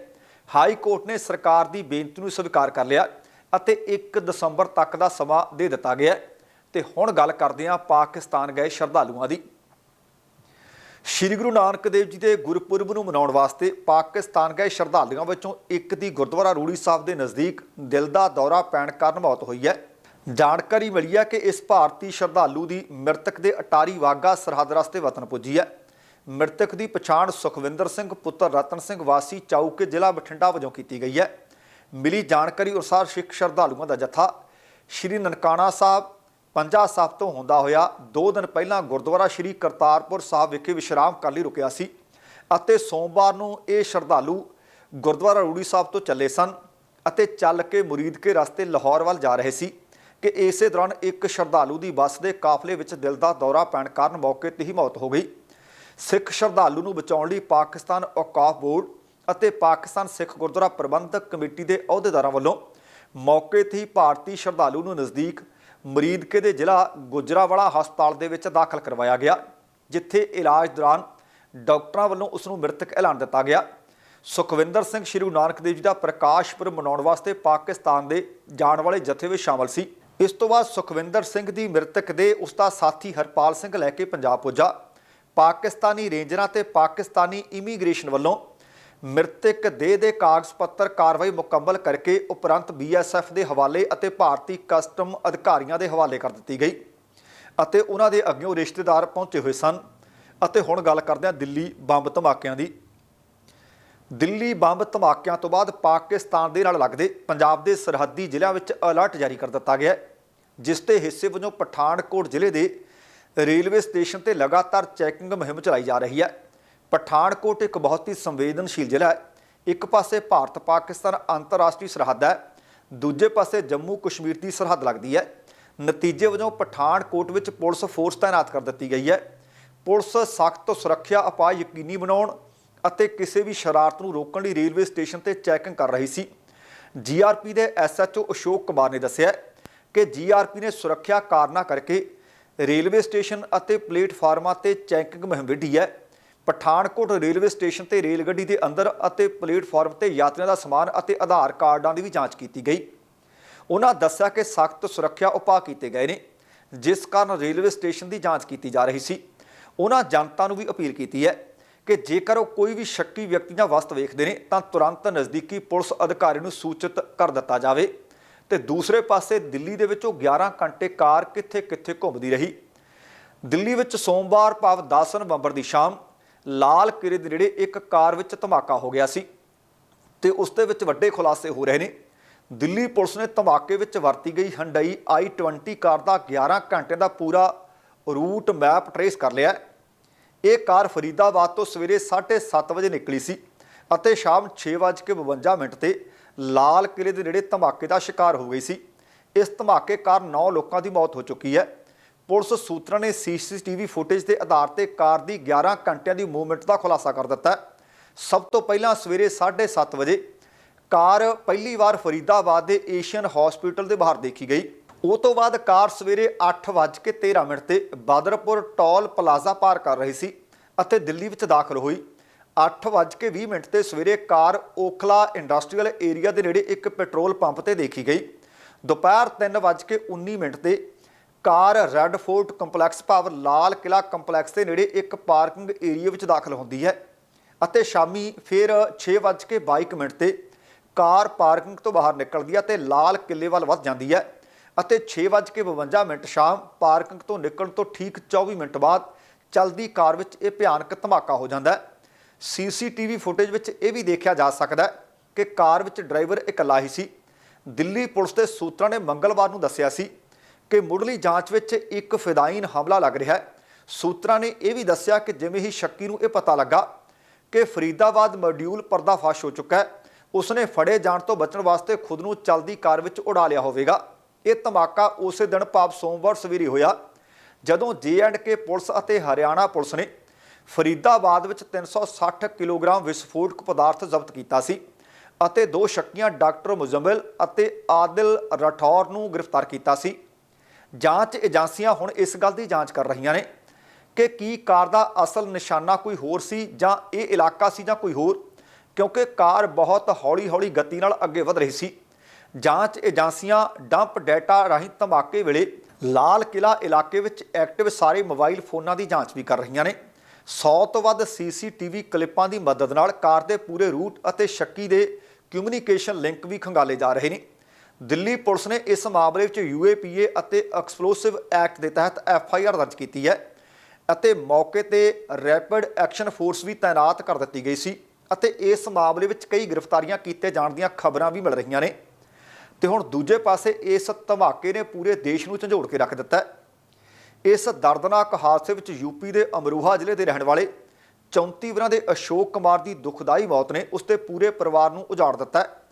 ਹਾਈ ਕੋਰਟ ਨੇ ਸਰਕਾਰ ਦੀ ਬੇਨਤੀ ਨੂੰ ਸਵੀਕਾਰ ਕਰ ਲਿਆ ਅਤੇ 1 ਦਸੰਬਰ ਤੱਕ ਦਾ ਸਮਾਂ ਦੇ ਦਿੱਤਾ ਗਿਆ ਹੈ। ਤੇ ਹੁਣ ਗੱਲ ਕਰਦੇ ਹਾਂ ਪਾਕਿਸਤਾਨ ਗਏ ਸ਼ਰਧਾਲੂਆਂ ਦੀ। ਸ਼੍ਰੀ ਗੁਰੂ ਨਾਨਕ ਦੇਵ ਜੀ ਦੇ ਗੁਰਪੁਰਬ ਨੂੰ ਮਨਾਉਣ ਵਾਸਤੇ ਪਾਕਿਸਤਾਨ ਗਏ ਸ਼ਰਧਾਲੂਆਂ ਵਿੱਚੋਂ ਇੱਕ ਦੀ ਗੁਰਦੁਆਰਾ ਰੂੜੀ ਸਾਹਿਬ ਦੇ ਨਜ਼ਦੀਕ ਦਿਲ ਦਾ ਦੌਰਾ ਪੈਣ ਕਾਰਨ ਮੌਤ ਹੋਈ ਹੈ। ਜਾਣਕਾਰੀ ਮਿਲੀ ਹੈ ਕਿ ਇਸ ਭਾਰਤੀ ਸ਼ਰਧਾਲੂ ਦੀ ਮ੍ਰਿਤਕ ਦੇ ਅਟਾਰੀ ਵਾਗਾ ਸਰਹੱਦ ਰਸਤੇ ਵਤਨ ਪੁੱਜੀ ਹੈ। ਮ੍ਰਿਤਕ ਦੀ ਪਛਾਣ ਸੁਖਵਿੰਦਰ ਸਿੰਘ, ਪੁੱਤਰ ਰਤਨ ਸਿੰਘ, ਵਾਸੀ ਚੌਕ, ਜ਼ਿਲ੍ਹਾ ਬਠਿੰਡਾ ਵਜੋਂ ਕੀਤੀ ਗਈ ਹੈ। ਮਿਲੀ ਜਾਣਕਾਰੀ ਅਨੁਸਾਰ ਸਿੱਖ ਸ਼ਰਧਾਲੂਆਂ ਦਾ ਜਥਾ ਸ਼੍ਰੀ ਨਨਕਾਣਾ ਸਾਹਿਬ, ਪੰਜਾ ਸਾਹਿਬ ਤੋਂ ਹੁੰਦਾ ਹੋਇਆ 2 ਦਿਨ ਪਹਿਲਾਂ ਗੁਰਦੁਆਰਾ ਸ਼੍ਰੀ ਕਰਤਾਰਪੁਰ ਸਾਹਿਬ ਵਿਖੇ ਵਿਸ਼ਰਾਮ ਕਰਨ ਲਈ ਰੁਕਿਆ ਸੀ ਅਤੇ ਸੋਮਵਾਰ ਨੂੰ ਇਹ ਸ਼ਰਧਾਲੂ ਗੁਰਦੁਆਰਾ ਰੂੜੀ ਸਾਹਿਬ ਤੋਂ ਚੱਲੇ ਸਨ ਅਤੇ ਚੱਲ ਕੇ ਮੁਰੀਦ ਕੇ ਰਸਤੇ ਲਾਹੌਰ ਵੱਲ ਜਾ ਰਹੇ ਸੀ। ਕਿ ਇਸੇ ਦੌਰਾਨ ਇੱਕ ਸ਼ਰਧਾਲੂ ਦੀ ਬੱਸ ਦੇ ਕਾਫਲੇ ਵਿੱਚ ਦਿਲ ਦਾ ਦੌਰਾ ਪੈਣ ਕਾਰਨ ਮੌਕੇ ਤੇ ਹੀ ਮੌਤ ਹੋ ਗਈ। ਸਿੱਖ ਸ਼ਰਧਾਲੂ ਨੂੰ ਬਚਾਉਣ ਲਈ ਪਾਕਿਸਤਾਨ ਔਕਾਫ ਬੋਰਡ ਅਤੇ ਪਾਕਿਸਤਾਨ ਸਿੱਖ ਗੁਰਦੁਆਰਾ ਪ੍ਰਬੰਧਕ ਕਮੇਟੀ ਦੇ ਅਹੁਦੇਦਾਰਾਂ ਵੱਲੋਂ ਮੌਕੇ ਤੇ ਹੀ ਭਾਰਤੀ ਸ਼ਰਧਾਲੂ ਨੂੰ ਨਜ਼ਦੀਕ ਮਰੀਦਕੇ ਦੇ ਜ਼ਿਲ੍ਹਾ ਗੁਜਰਾਵਾਲਾ ਹਸਪਤਾਲ ਦੇ ਵਿੱਚ ਦਾਖਲ ਕਰਵਾਇਆ ਗਿਆ, ਜਿੱਥੇ ਇਲਾਜ ਦੌਰਾਨ ਡਾਕਟਰਾਂ ਵੱਲੋਂ ਉਸ ਨੂੰ ਮ੍ਰਿਤਕ ਐਲਾਨ ਦਿੱਤਾ ਗਿਆ। ਸੁਖਵਿੰਦਰ ਸਿੰਘ ਸ਼੍ਰੀ ਗੁਰੂ ਨਾਨਕ ਦੇਵ ਜੀ ਦਾ ਪ੍ਰਕਾਸ਼ ਪੁਰਬ ਮਨਾਉਣ ਵਾਸਤੇ ਪਾਕਿਸਤਾਨ ਦੇ ਜਾਣ ਵਾਲੇ ਜਥੇ ਵਿੱਚ ਸ਼ਾਮਲ ਸੀ। ਇਸ ਤੋਂ ਬਾਅਦ ਸੁਖਵਿੰਦਰ ਸਿੰਘ ਦੀ ਮ੍ਰਿਤਕ ਦੇ ਉਸ ਦਾ ਸਾਥੀ ਹਰਪਾਲ ਸਿੰਘ ਲੈ ਕੇ ਪੰਜਾਬ ਪੁੱਜਾ। ਪਾਕਿਸਤਾਨੀ ਰੇਂਜਰਾਂ ਤੇ ਪਾਕਿਸਤਾਨੀ ਇਮੀਗ੍ਰੇਸ਼ਨ ਵੱਲੋਂ ਮ੍ਰਿਤਕ ਦੇਹ ਦੇ ਕਾਗਜ਼ ਪੱਤਰ ਕਾਰਵਾਈ ਮੁਕੰਮਲ ਕਰਕੇ ਉਪਰੰਤ ਬੀਐਸਐਫ ਦੇ ਹਵਾਲੇ ਅਤੇ ਭਾਰਤੀ ਕਸਟਮ ਅਧਿਕਾਰੀਆਂ ਦੇ ਹਵਾਲੇ ਕਰ ਦਿੱਤੀ ਗਈ ਅਤੇ ਉਹਨਾਂ ਦੇ ਅੱਗਿਓਂ ਰਿਸ਼ਤੇਦਾਰ ਪਹੁੰਚੇ ਹੋਏ ਸਨ। ਅਤੇ ਹੁਣ ਗੱਲ ਕਰਦੇ ਹਾਂ ਦਿੱਲੀ ਬੰਬ ਧਮਾਕਿਆਂ ਦੀ। ਦਿੱਲੀ ਬੰਬ ਧਮਾਕਿਆਂ ਤੋਂ ਬਾਅਦ ਪਾਕਿਸਤਾਨ ਦੇ ਨਾਲ ਲੱਗਦੇ ਪੰਜਾਬ ਦੇ ਸਰਹੱਦੀ ਜ਼ਿਲ੍ਹਿਆਂ ਵਿੱਚ ਅਲਰਟ ਜਾਰੀ ਕਰ ਦਿੱਤਾ ਗਿਆ ਜਿਸ ਦੇ ਹਿੱਸੇ ਵਜੋਂ ਪਠਾਨਕੋਟ ਜ਼ਿਲ੍ਹੇ ਦੇ ਰੇਲਵੇ ਸਟੇਸ਼ਨ ਤੇ ਲਗਾਤਾਰ ਚੈਕਿੰਗ ਮੁਹਿੰਮ ਚਲਾਈ ਜਾ ਰਹੀ ਹੈ। ਪਠਾਨਕੋਟ ਇੱਕ ਬਹੁਤ ਹੀ ਸੰਵੇਦਨਸ਼ੀਲ ਜ਼ਿਲ੍ਹਾ ਹੈ। ਇੱਕ ਪਾਸੇ ਭਾਰਤ ਪਾਕਿਸਤਾਨ ਅੰਤਰਰਾਸ਼ਟਰੀ ਸਰਹੱਦ ਹੈ, ਦੂਜੇ ਪਾਸੇ ਜੰਮੂ ਕਸ਼ਮੀਰ ਦੀ ਸਰਹੱਦ ਲੱਗਦੀ ਹੈ। ਨਤੀਜੇ ਵਜੋਂ ਪਠਾਨਕੋਟ ਵਿੱਚ ਪੁਲਿਸ ਫੋਰਸ ਤਾਇਨਾਤ ਕਰ ਦਿੱਤੀ ਗਈ ਹੈ। ਪੁਲਿਸ ਸਖਤ ਸੁਰੱਖਿਆ ਉਪਾਅ ਯਕੀਨੀ ਬਣਾਉਣ ਅਤੇ ਕਿਸੇ ਵੀ ਸ਼ਰਾਰਤ ਨੂੰ ਰੋਕਣ ਲਈ ਰੇਲਵੇ ਸਟੇਸ਼ਨ ਤੇ ਚੈਕਿੰਗ ਕਰ ਰਹੀ ਸੀ। ਜੀਆਰਪੀ ਦੇ ਐਸਐਚਓ ਅਸ਼ੋਕ ਕੁਮਾਰ ਨੇ ਦੱਸਿਆ ਕਿ ਜੀਆਰਪੀ ਨੇ ਸੁਰੱਖਿਆ ਕਾਰਨਾਂ ਕਰਕੇ ਰੇਲਵੇ ਸਟੇਸ਼ਨ ਅਤੇ ਪਲੇਟਫਾਰਮਾਂ ਤੇ ਚੈਕਿੰਗ ਮੁਹਿੰਮ ਵਿੱਢੀ ਹੈ। ਪਠਾਨਕੋਟ ਰੇਲਵੇ ਸਟੇਸ਼ਨ ਤੇ ਰੇਲ ਗੱਡੀ ਦੇ ਅੰਦਰ ਅਤੇ ਪਲੇਟਫਾਰਮ ਤੇ ਯਾਤਰੀਆਂ ਦਾ ਸਮਾਨ ਅਤੇ ਆਧਾਰ ਕਾਰਡਾਂ ਦੀ ਵੀ ਜਾਂਚ ਕੀਤੀ ਗਈ। ਉਹਨਾਂ ਦੱਸਿਆ ਕਿ ਸਖਤ ਸੁਰੱਖਿਆ ਉਪਾਅ ਕੀਤੇ ਗਏ ਨੇ, ਜਿਸ ਕਾਰਨ ਰੇਲਵੇ ਸਟੇਸ਼ਨ ਦੀ ਜਾਂਚ ਕੀਤੀ ਜਾ ਰਹੀ ਸੀ। ਉਹਨਾਂ ਜਨਤਾ ਨੂੰ ਵੀ ਅਪੀਲ ਕੀਤੀ ਹੈ ਕਿ ਜੇਕਰ ਉਹ ਕੋਈ ਵੀ ਸ਼ੱਕੀ ਵਿਅਕਤੀ ਜਾਂ ਵਸਤ ਵੇਖਦੇ ਨੇ, ਤਾਂ ਤੁਰੰਤ ਨਜ਼ਦੀਕੀ ਪੁਲਿਸ ਅਧਿਕਾਰੀ ਨੂੰ ਸੂਚਿਤ ਕਰ ਦਿੱਤਾ ਜਾਵੇ। ਤੇ ਦੂਸਰੇ ਪਾਸੇ ਦਿੱਲੀ ਦੇ ਵਿੱਚ ਉਹ 11 ਘੰਟੇ ਕਾਰ ਕਿੱਥੇ-ਕਿੱਥੇ ਘੁੰਮਦੀ ਰਹੀ। ਦਿੱਲੀ ਵਿੱਚ ਸੋਮਵਾਰ ਭਾਵ 10 ਨਵੰਬਰ ਦੀ ਸ਼ਾਮ ਲਾਲ ਕਿਲੇ ਦੇ ਨੇੜੇ ਇੱਕ ਕਾਰ ਵਿੱਚ ਧਮਾਕਾ ਹੋ ਗਿਆ ਸੀ ਤੇ ਉਸ ਦੇ ਵਿੱਚ ਵੱਡੇ ਖੁਲਾਸੇ ਹੋ ਰਹੇ ਨੇ। ਦਿੱਲੀ ਪੁਲਿਸ ਨੇ ਧਮਾਕੇ ਵਿੱਚ ਵਰਤੀ ਗਈ ਹੰਡਈ i20 ਕਾਰ ਦਾ 11 ਘੰਟੇ ਦਾ ਪੂਰਾ ਰੂਟ ਮੈਪ ਟਰੇਸ ਕਰ ਲਿਆ। ਇਹ ਕਾਰ ਫਰੀਦਾਬਾਦ ਤੋਂ ਸਵੇਰੇ 7:30 ਵਜੇ ਨਿਕਲੀ ਸੀ ਅਤੇ ਸ਼ਾਮ 6:52 ਮਿੰਟ ਤੇ ਲਾਲ ਕਿਲੇ ਦੇ ਨੇੜੇ ਧਮਾਕੇ ਦਾ ਸ਼ਿਕਾਰ ਹੋ ਗਈ ਸੀ। ਇਸ ਧਮਾਕੇ ਕਾਰਨ 9 ਲੋਕਾਂ ਦੀ ਮੌਤ ਹੋ ਚੁੱਕੀ ਹੈ। ਪੁਲਿਸ ਸੂਤਰਾਂ ਨੇ ਸੀਸੀਟੀਵੀ ਫੁਟੇਜ ਦੇ ਆਧਾਰ ਤੇ ਕਾਰ ਦੀ 11 ਘੰਟਿਆਂ ਦੀ ਮੂਵਮੈਂਟ ਦਾ ਖੁਲਾਸਾ ਕਰ ਦਿੱਤਾ ਸਭ ਤੋਂ ਪਹਿਲਾਂ ਸਵੇਰੇ 7:30 ਵਜੇ ਕਾਰ ਪਹਿਲੀ ਵਾਰ ਫਰੀਦਾਬਾਦ ਦੇ ਏਸ਼ੀਅਨ ਹਸਪੀਟਲ ਦੇ ਬਾਹਰ ਦੇਖੀ ਗਈ। ਉਹ ਤੋਂ ਬਾਅਦ ਕਾਰ ਸਵੇਰੇ 8:13 ਮਿੰਟ ਤੇ ਬਾਦਰਪੁਰ ਟੋਲ ਪਲਾਜ਼ਾ ਪਾਰ ਕਰ ਰਹੀ ਸੀ ਅਤੇ ਦਿੱਲੀ ਵਿੱਚ ਦਾਖਲ ਹੋਈ। 8:20 ਮਿੰਟ ਤੇ ਸਵੇਰੇ ਕਾਰ ਓਖਲਾ ਇੰਡਸਟਰੀਅਲ ਏਰੀਆ ਦੇ ਨੇੜੇ ਇੱਕ ਪੈਟਰੋਲ ਪੰਪ ਤੇ ਦੇਖੀ ਗਈ। ਦੁਪਹਿਰ 3:19 ਮਿੰਟ ਤੇ ਕਾਰ ਰੈੱਡ ਫੋਰਟ ਕੰਪਲੈਕਸ ਭਾਵ ਲਾਲ ਕਿਲਾ ਕੰਪਲੈਕਸ ਦੇ ਨੇੜੇ ਇੱਕ ਪਾਰਕਿੰਗ ਏਰੀਆ ਵਿੱਚ ਦਾਖਲ ਹੁੰਦੀ ਹੈ ਅਤੇ ਸ਼ਾਮੀ ਫਿਰ 6:22 ਮਿੰਟ ਤੇ ਕਾਰ ਪਾਰਕਿੰਗ ਤੋਂ ਬਾਹਰ ਨਿਕਲਦੀ ਹੈ ਤੇ ਲਾਲ ਕਿਲੇ ਵੱਲ ਵੱਧ ਜਾਂਦੀ ਹੈ। ਅਤੇ 6:52 ਮਿੰਟ ਸ਼ਾਮ ਪਾਰਕਿੰਗ ਤੋਂ ਨਿਕਲਣ ਤੋਂ ਠੀਕ 24 ਮਿੰਟ ਬਾਅਦ ਚਲਦੀ ਕਾਰ ਵਿੱਚ ਇਹ ਭਿਆਨਕ ਧਮਾਕਾ ਹੋ ਜਾਂਦਾ ਹੈ। ਸੀਸੀਟੀਵੀ ਫੁਟੇਜ ਵਿੱਚ ਇਹ ਵੀ ਦੇਖਿਆ ਜਾ ਸਕਦਾ ਹੈ ਕਿ ਕਾਰ ਵਿੱਚ ਡਰਾਈਵਰ ਇਕੱਲਾ ਹੀ ਸੀ। ਦਿੱਲੀ ਪੁਲਿਸ ਦੇ ਸੂਤਰਾਂ ਨੇ ਮੰਗਲਵਾਰ ਨੂੰ ਦੱਸਿਆ ਸੀ ਕਿ ਮੁੱਢਲੀ ਜਾਂਚ ਵਿੱਚ ਇੱਕ ਫਿਦਾਈਨ ਹਮਲਾ ਲੱਗ ਰਿਹਾ ਹੈ। ਸੂਤਰਾਂ ਨੇ ਇਹ ਵੀ ਦੱਸਿਆ ਕਿ ਜਿਵੇਂ ਹੀ ਸ਼ੱਕੀ ਨੂੰ ਇਹ ਪਤਾ ਲੱਗਾ ਕਿ ਫਰੀਦਾਬਾਦ ਮੋਡਿਊਲ ਪਰਦਾਫਾਸ਼ ਹੋ ਚੁੱਕਾ ਹੈ, ਉਸਨੇ ਫੜੇ ਜਾਣ ਤੋਂ ਬਚਣ ਵਾਸਤੇ ਖੁਦ ਨੂੰ ਚਲਦੀ ਕਾਰ ਵਿੱਚ ਉਡਾ ਲਿਆ ਹੋਵੇਗਾ। ਇਹ ਧਮਾਕਾ ਉਸੇ ਦਿਨ ਭਾਵ ਸੋਮਵਾਰ ਸਵੇਰੇ ਹੋਇਆ, ਜਦੋਂ ਕੇ ਪੁਲਿਸ ਅਤੇ ਹਰਿਆਣਾ ਪੁਲਿਸ ਨੇ ਫਰੀਦਾਬਾਦ ਵਿੱਚ 360 ਕਿਲੋਗ੍ਰਾਮ ਵਿਸਫੋਟਕ ਪਦਾਰਥ ਜ਼ਬਤ ਕੀਤਾ ਸੀ ਅਤੇ ਦੋ ਸ਼ੱਕੀਆਂ ਡਾਕਟਰ ਮੁਜ਼ਮਿਲ ਅਤੇ ਆਦਿਲ ਰਠੌਰ ਨੂੰ ਗ੍ਰਿਫਤਾਰ ਕੀਤਾ ਸੀ। ਜਾਂਚ ਏਜੰਸੀਆਂ ਹੁਣ ਇਸ ਗੱਲ ਦੀ ਜਾਂਚ ਕਰ ਰਹੀਆਂ ਨੇ ਕਿ ਕੀ ਕਾਰ ਦਾ ਅਸਲ ਨਿਸ਼ਾਨਾ ਕੋਈ ਹੋਰ ਸੀ ਜਾਂ ਇਹ ਇਲਾਕਾ ਸੀ ਜਾਂ ਕੋਈ ਹੋਰ, ਕਿਉਂਕਿ ਕਾਰ ਬਹੁਤ ਹੌਲੀ-ਹੌਲੀ ਗਤੀ ਨਾਲ ਅੱਗੇ ਵਧ ਰਹੀ ਸੀ। ਜਾਂਚ ਏਜੰਸੀਆਂ ਡੰਪ ਡਾਟਾ ਰਾਹੀਂ ਧਮਾਕੇ ਵੇਲੇ ਲਾਲ ਕਿਲਾ ਇਲਾਕੇ ਵਿੱਚ ਐਕਟਿਵ ਸਾਰੇ ਮੋਬਾਈਲ ਫੋਨਾਂ ਦੀ ਜਾਂਚ ਵੀ ਕਰ ਰਹੀਆਂ ਨੇ। 100 ਤੋਂ ਵੱਧ ਸੀਸੀਟੀਵੀ ਕਲਿੱਪਾਂ ਦੀ ਮਦਦ ਨਾਲ ਕਾਰ ਦੇ ਪੂਰੇ ਰੂਟ ਅਤੇ ਸ਼ੱਕੀ ਦੇ ਕਮਿਊਨੀਕੇਸ਼ਨ ਲਿੰਕ ਵੀ ਖੰਗਾਲੇ ਜਾ ਰਹੇ ਨੇ। ਦਿੱਲੀ ਪੁਲਿਸ ਨੇ ਇਸ ਮਾਮਲੇ ਵਿੱਚ ਯੂਏਪੀਏ ਅਤੇ ਐਕਸਪਲੋਸਿਵ ਐਕਟ ਦੇ ਤਹਿਤ ਐਫਆਈਆਰ ਦਰਜ ਕੀਤੀ ਹੈ ਅਤੇ ਮੌਕੇ ਤੇ ਰੈਪਿਡ ਐਕਸ਼ਨ ਫੋਰਸ ਵੀ ਤਾਇਨਾਤ ਕਰ ਦਿੱਤੀ ਗਈ ਸੀ ਅਤੇ ਇਸ ਮਾਮਲੇ ਵਿੱਚ ਕਈ ਗ੍ਰਿਫਤਾਰੀਆਂ ਕੀਤੇ ਜਾਣ ਦੀਆਂ ਖਬਰਾਂ ਵੀ ਮਿਲ ਰਹੀਆਂ ਨੇ। ਤੇ ਹੁਣ ਦੂਜੇ ਪਾਸੇ ਇਸ ਧਮਾਕੇ ਨੇ ਪੂਰੇ ਦੇਸ਼ ਨੂੰ ਝੰਜੋੜ ਕੇ ਰੱਖ ਦਿੱਤਾ ਹੈ। ਇਸ ਦਰਦਨਾਕ ਹਾਦਸੇ ਵਿੱਚ ਯੂਪੀ ਦੇ ਅਮਰੋਹਾ ਜ਼ਿਲ੍ਹੇ ਦੇ ਰਹਿਣ ਵਾਲੇ 34 ਵਰਾਂ ਦੇ ਅਸ਼ੋਕ ਕੁਮਾਰ ਦੀ ਦੁਖਦਾਈ ਮੌਤ ਨੇ ਉਸ ਦੇ ਪੂਰੇ ਪਰਿਵਾਰ ਨੂੰ ਉਜਾੜ ਦਿੱਤਾ ਹੈ।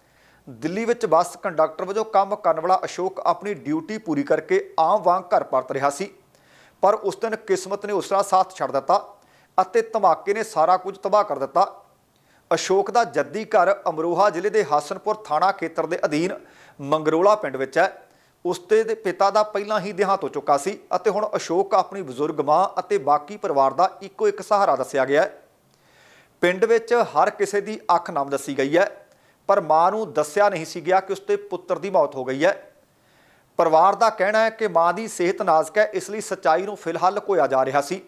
ਦਿੱਲੀ ਵਿੱਚ ਬੱਸ ਕੰਡਕਟਰ ਵਜੋਂ ਕੰਮ ਕਰਨ ਵਾਲਾ ਅਸ਼ੋਕ ਆਪਣੀ ਡਿਊਟੀ ਪੂਰੀ ਕਰਕੇ ਆਮ ਵਾਂਗ ਘਰ ਪਰਤ ਰਿਹਾ ਸੀ, ਪਰ ਉਸ ਦਿਨ ਕਿਸਮਤ ਨੇ ਉਸ ਦਾ ਸਾਥ ਛੱਡ ਦਿੱਤਾ ਅਤੇ ਧਮਾਕੇ ਨੇ ਸਾਰਾ ਕੁਝ ਤਬਾਹ ਕਰ ਦਿੱਤਾ। ਅਸ਼ੋਕ ਦਾ ਜੱਦੀ ਘਰ ਅਮਰੋਹਾ ਜ਼ਿਲ੍ਹੇ ਦੇ ਹਾਸਨਪੁਰ ਥਾਣਾ ਖੇਤਰ ਦੇ ਅਧੀਨ ਮੰਗਰੋਲਾ ਪਿੰਡ ਵਿੱਚ ਹੈ। ਉਸ ਦੇ ਪਿਤਾ ਦਾ ਪਹਿਲਾਂ ਹੀ ਦੇਹਾਂਤ ਹੋ ਚੁੱਕਾ ਸੀ ਅਤੇ ਹੁਣ ਅਸ਼ੋਕ ਆਪਣੀ ਬਜ਼ੁਰਗ ਮਾਂ ਅਤੇ ਬਾਕੀ ਪਰਿਵਾਰ ਦਾ ਇੱਕੋ ਇੱਕ ਸਹਾਰਾ ਦੱਸਿਆ ਗਿਆ ਹੈ। ਪਿੰਡ ਵਿੱਚ ਹਰ ਕਿਸੇ ਦੀ ਅੱਖ ਨਾਮ ਦੱਸੀ ਗਈ ਹੈ, ਪਰ ਮਾਂ ਨੂੰ ਦੱਸਿਆ ਨਹੀਂ ਸੀ ਗਿਆ ਕਿ ਉਸ ਪੁੱਤਰ ਦੀ ਮੌਤ ਹੋ ਗਈ ਹੈ। ਪਰਿਵਾਰ ਦਾ ਕਹਿਣਾ ਹੈ ਕਿ ਮਾਂ ਦੀ ਸਿਹਤ ਨਾਜ਼ੁਕ ਹੈ, ਇਸ ਲਈ ਸੱਚਾਈ ਨੂੰ ਫਿਲਹਾਲ ਲੁਕੋਇਆ ਜਾ ਰਿਹਾ ਸੀ।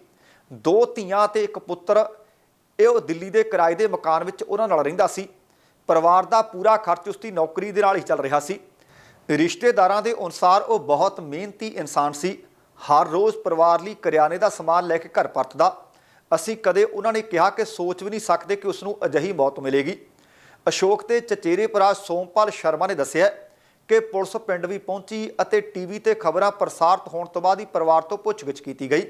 ਦੋ ਧੀਆਂ ਤੇ ਇੱਕ ਪੁੱਤਰ, ਇਹ ਉਹ ਦਿੱਲੀ ਦੇ ਕਿਰਾਏ ਦੇ ਮਕਾਨ ਵਿੱਚ ਉਹਨਾਂ ਨਾਲ ਰਹਿੰਦਾ ਸੀ। ਪਰਿਵਾਰ ਦਾ ਪੂਰਾ ਖਰਚ ਉਸ ਦੀ ਨੌਕਰੀ ਦੇ ਨਾਲ ਹੀ ਚੱਲ ਰਿਹਾ ਸੀ। ਰਿਸ਼ਤੇਦਾਰਾਂ ਦੇ ਅਨੁਸਾਰ ਉਹ ਬਹੁਤ ਮਿਹਨਤੀ ਇਨਸਾਨ ਸੀ। ਹਰ ਰੋਜ਼ ਪਰਿਵਾਰ ਲਈ ਕਰਿਆਨੇ ਦਾ ਸਮਾਨ ਲੈ ਕੇ ਘਰ ਪਰਤਦਾ। ਅਸੀਂ ਕਦੇ ਉਹਨਾਂ ਨੇ ਕਿਹਾ ਕਿ ਸੋਚ ਵੀ ਨਹੀਂ ਸਕਦੇ ਕਿ ਉਸ ਨੂੰ ਅਜਿਹੀ ਮੌਤ ਮਿਲੇਗੀ। ਅਸ਼ੋਕ ਤੇ ਚਚੇਰੇ ਭਰਾ ਸੋਮਪਾਲ ਸ਼ਰਮਾ ਨੇ ਦੱਸਿਆ ਕਿ ਪੁਲਿਸ ਪਿੰਡ ਵੀ ਪਹੁੰਚੀ ਅਤੇ ਟੀਵੀ ਤੇ ਖਬਰਾਂ ਪ੍ਰਸਾਰਿਤ ਹੋਣ ਤੋਂ ਬਾਅਦ ਹੀ ਪਰਿਵਾਰ ਤੋਂ ਪੁੱਛਗਿੱਛ ਕੀਤੀ ਗਈ।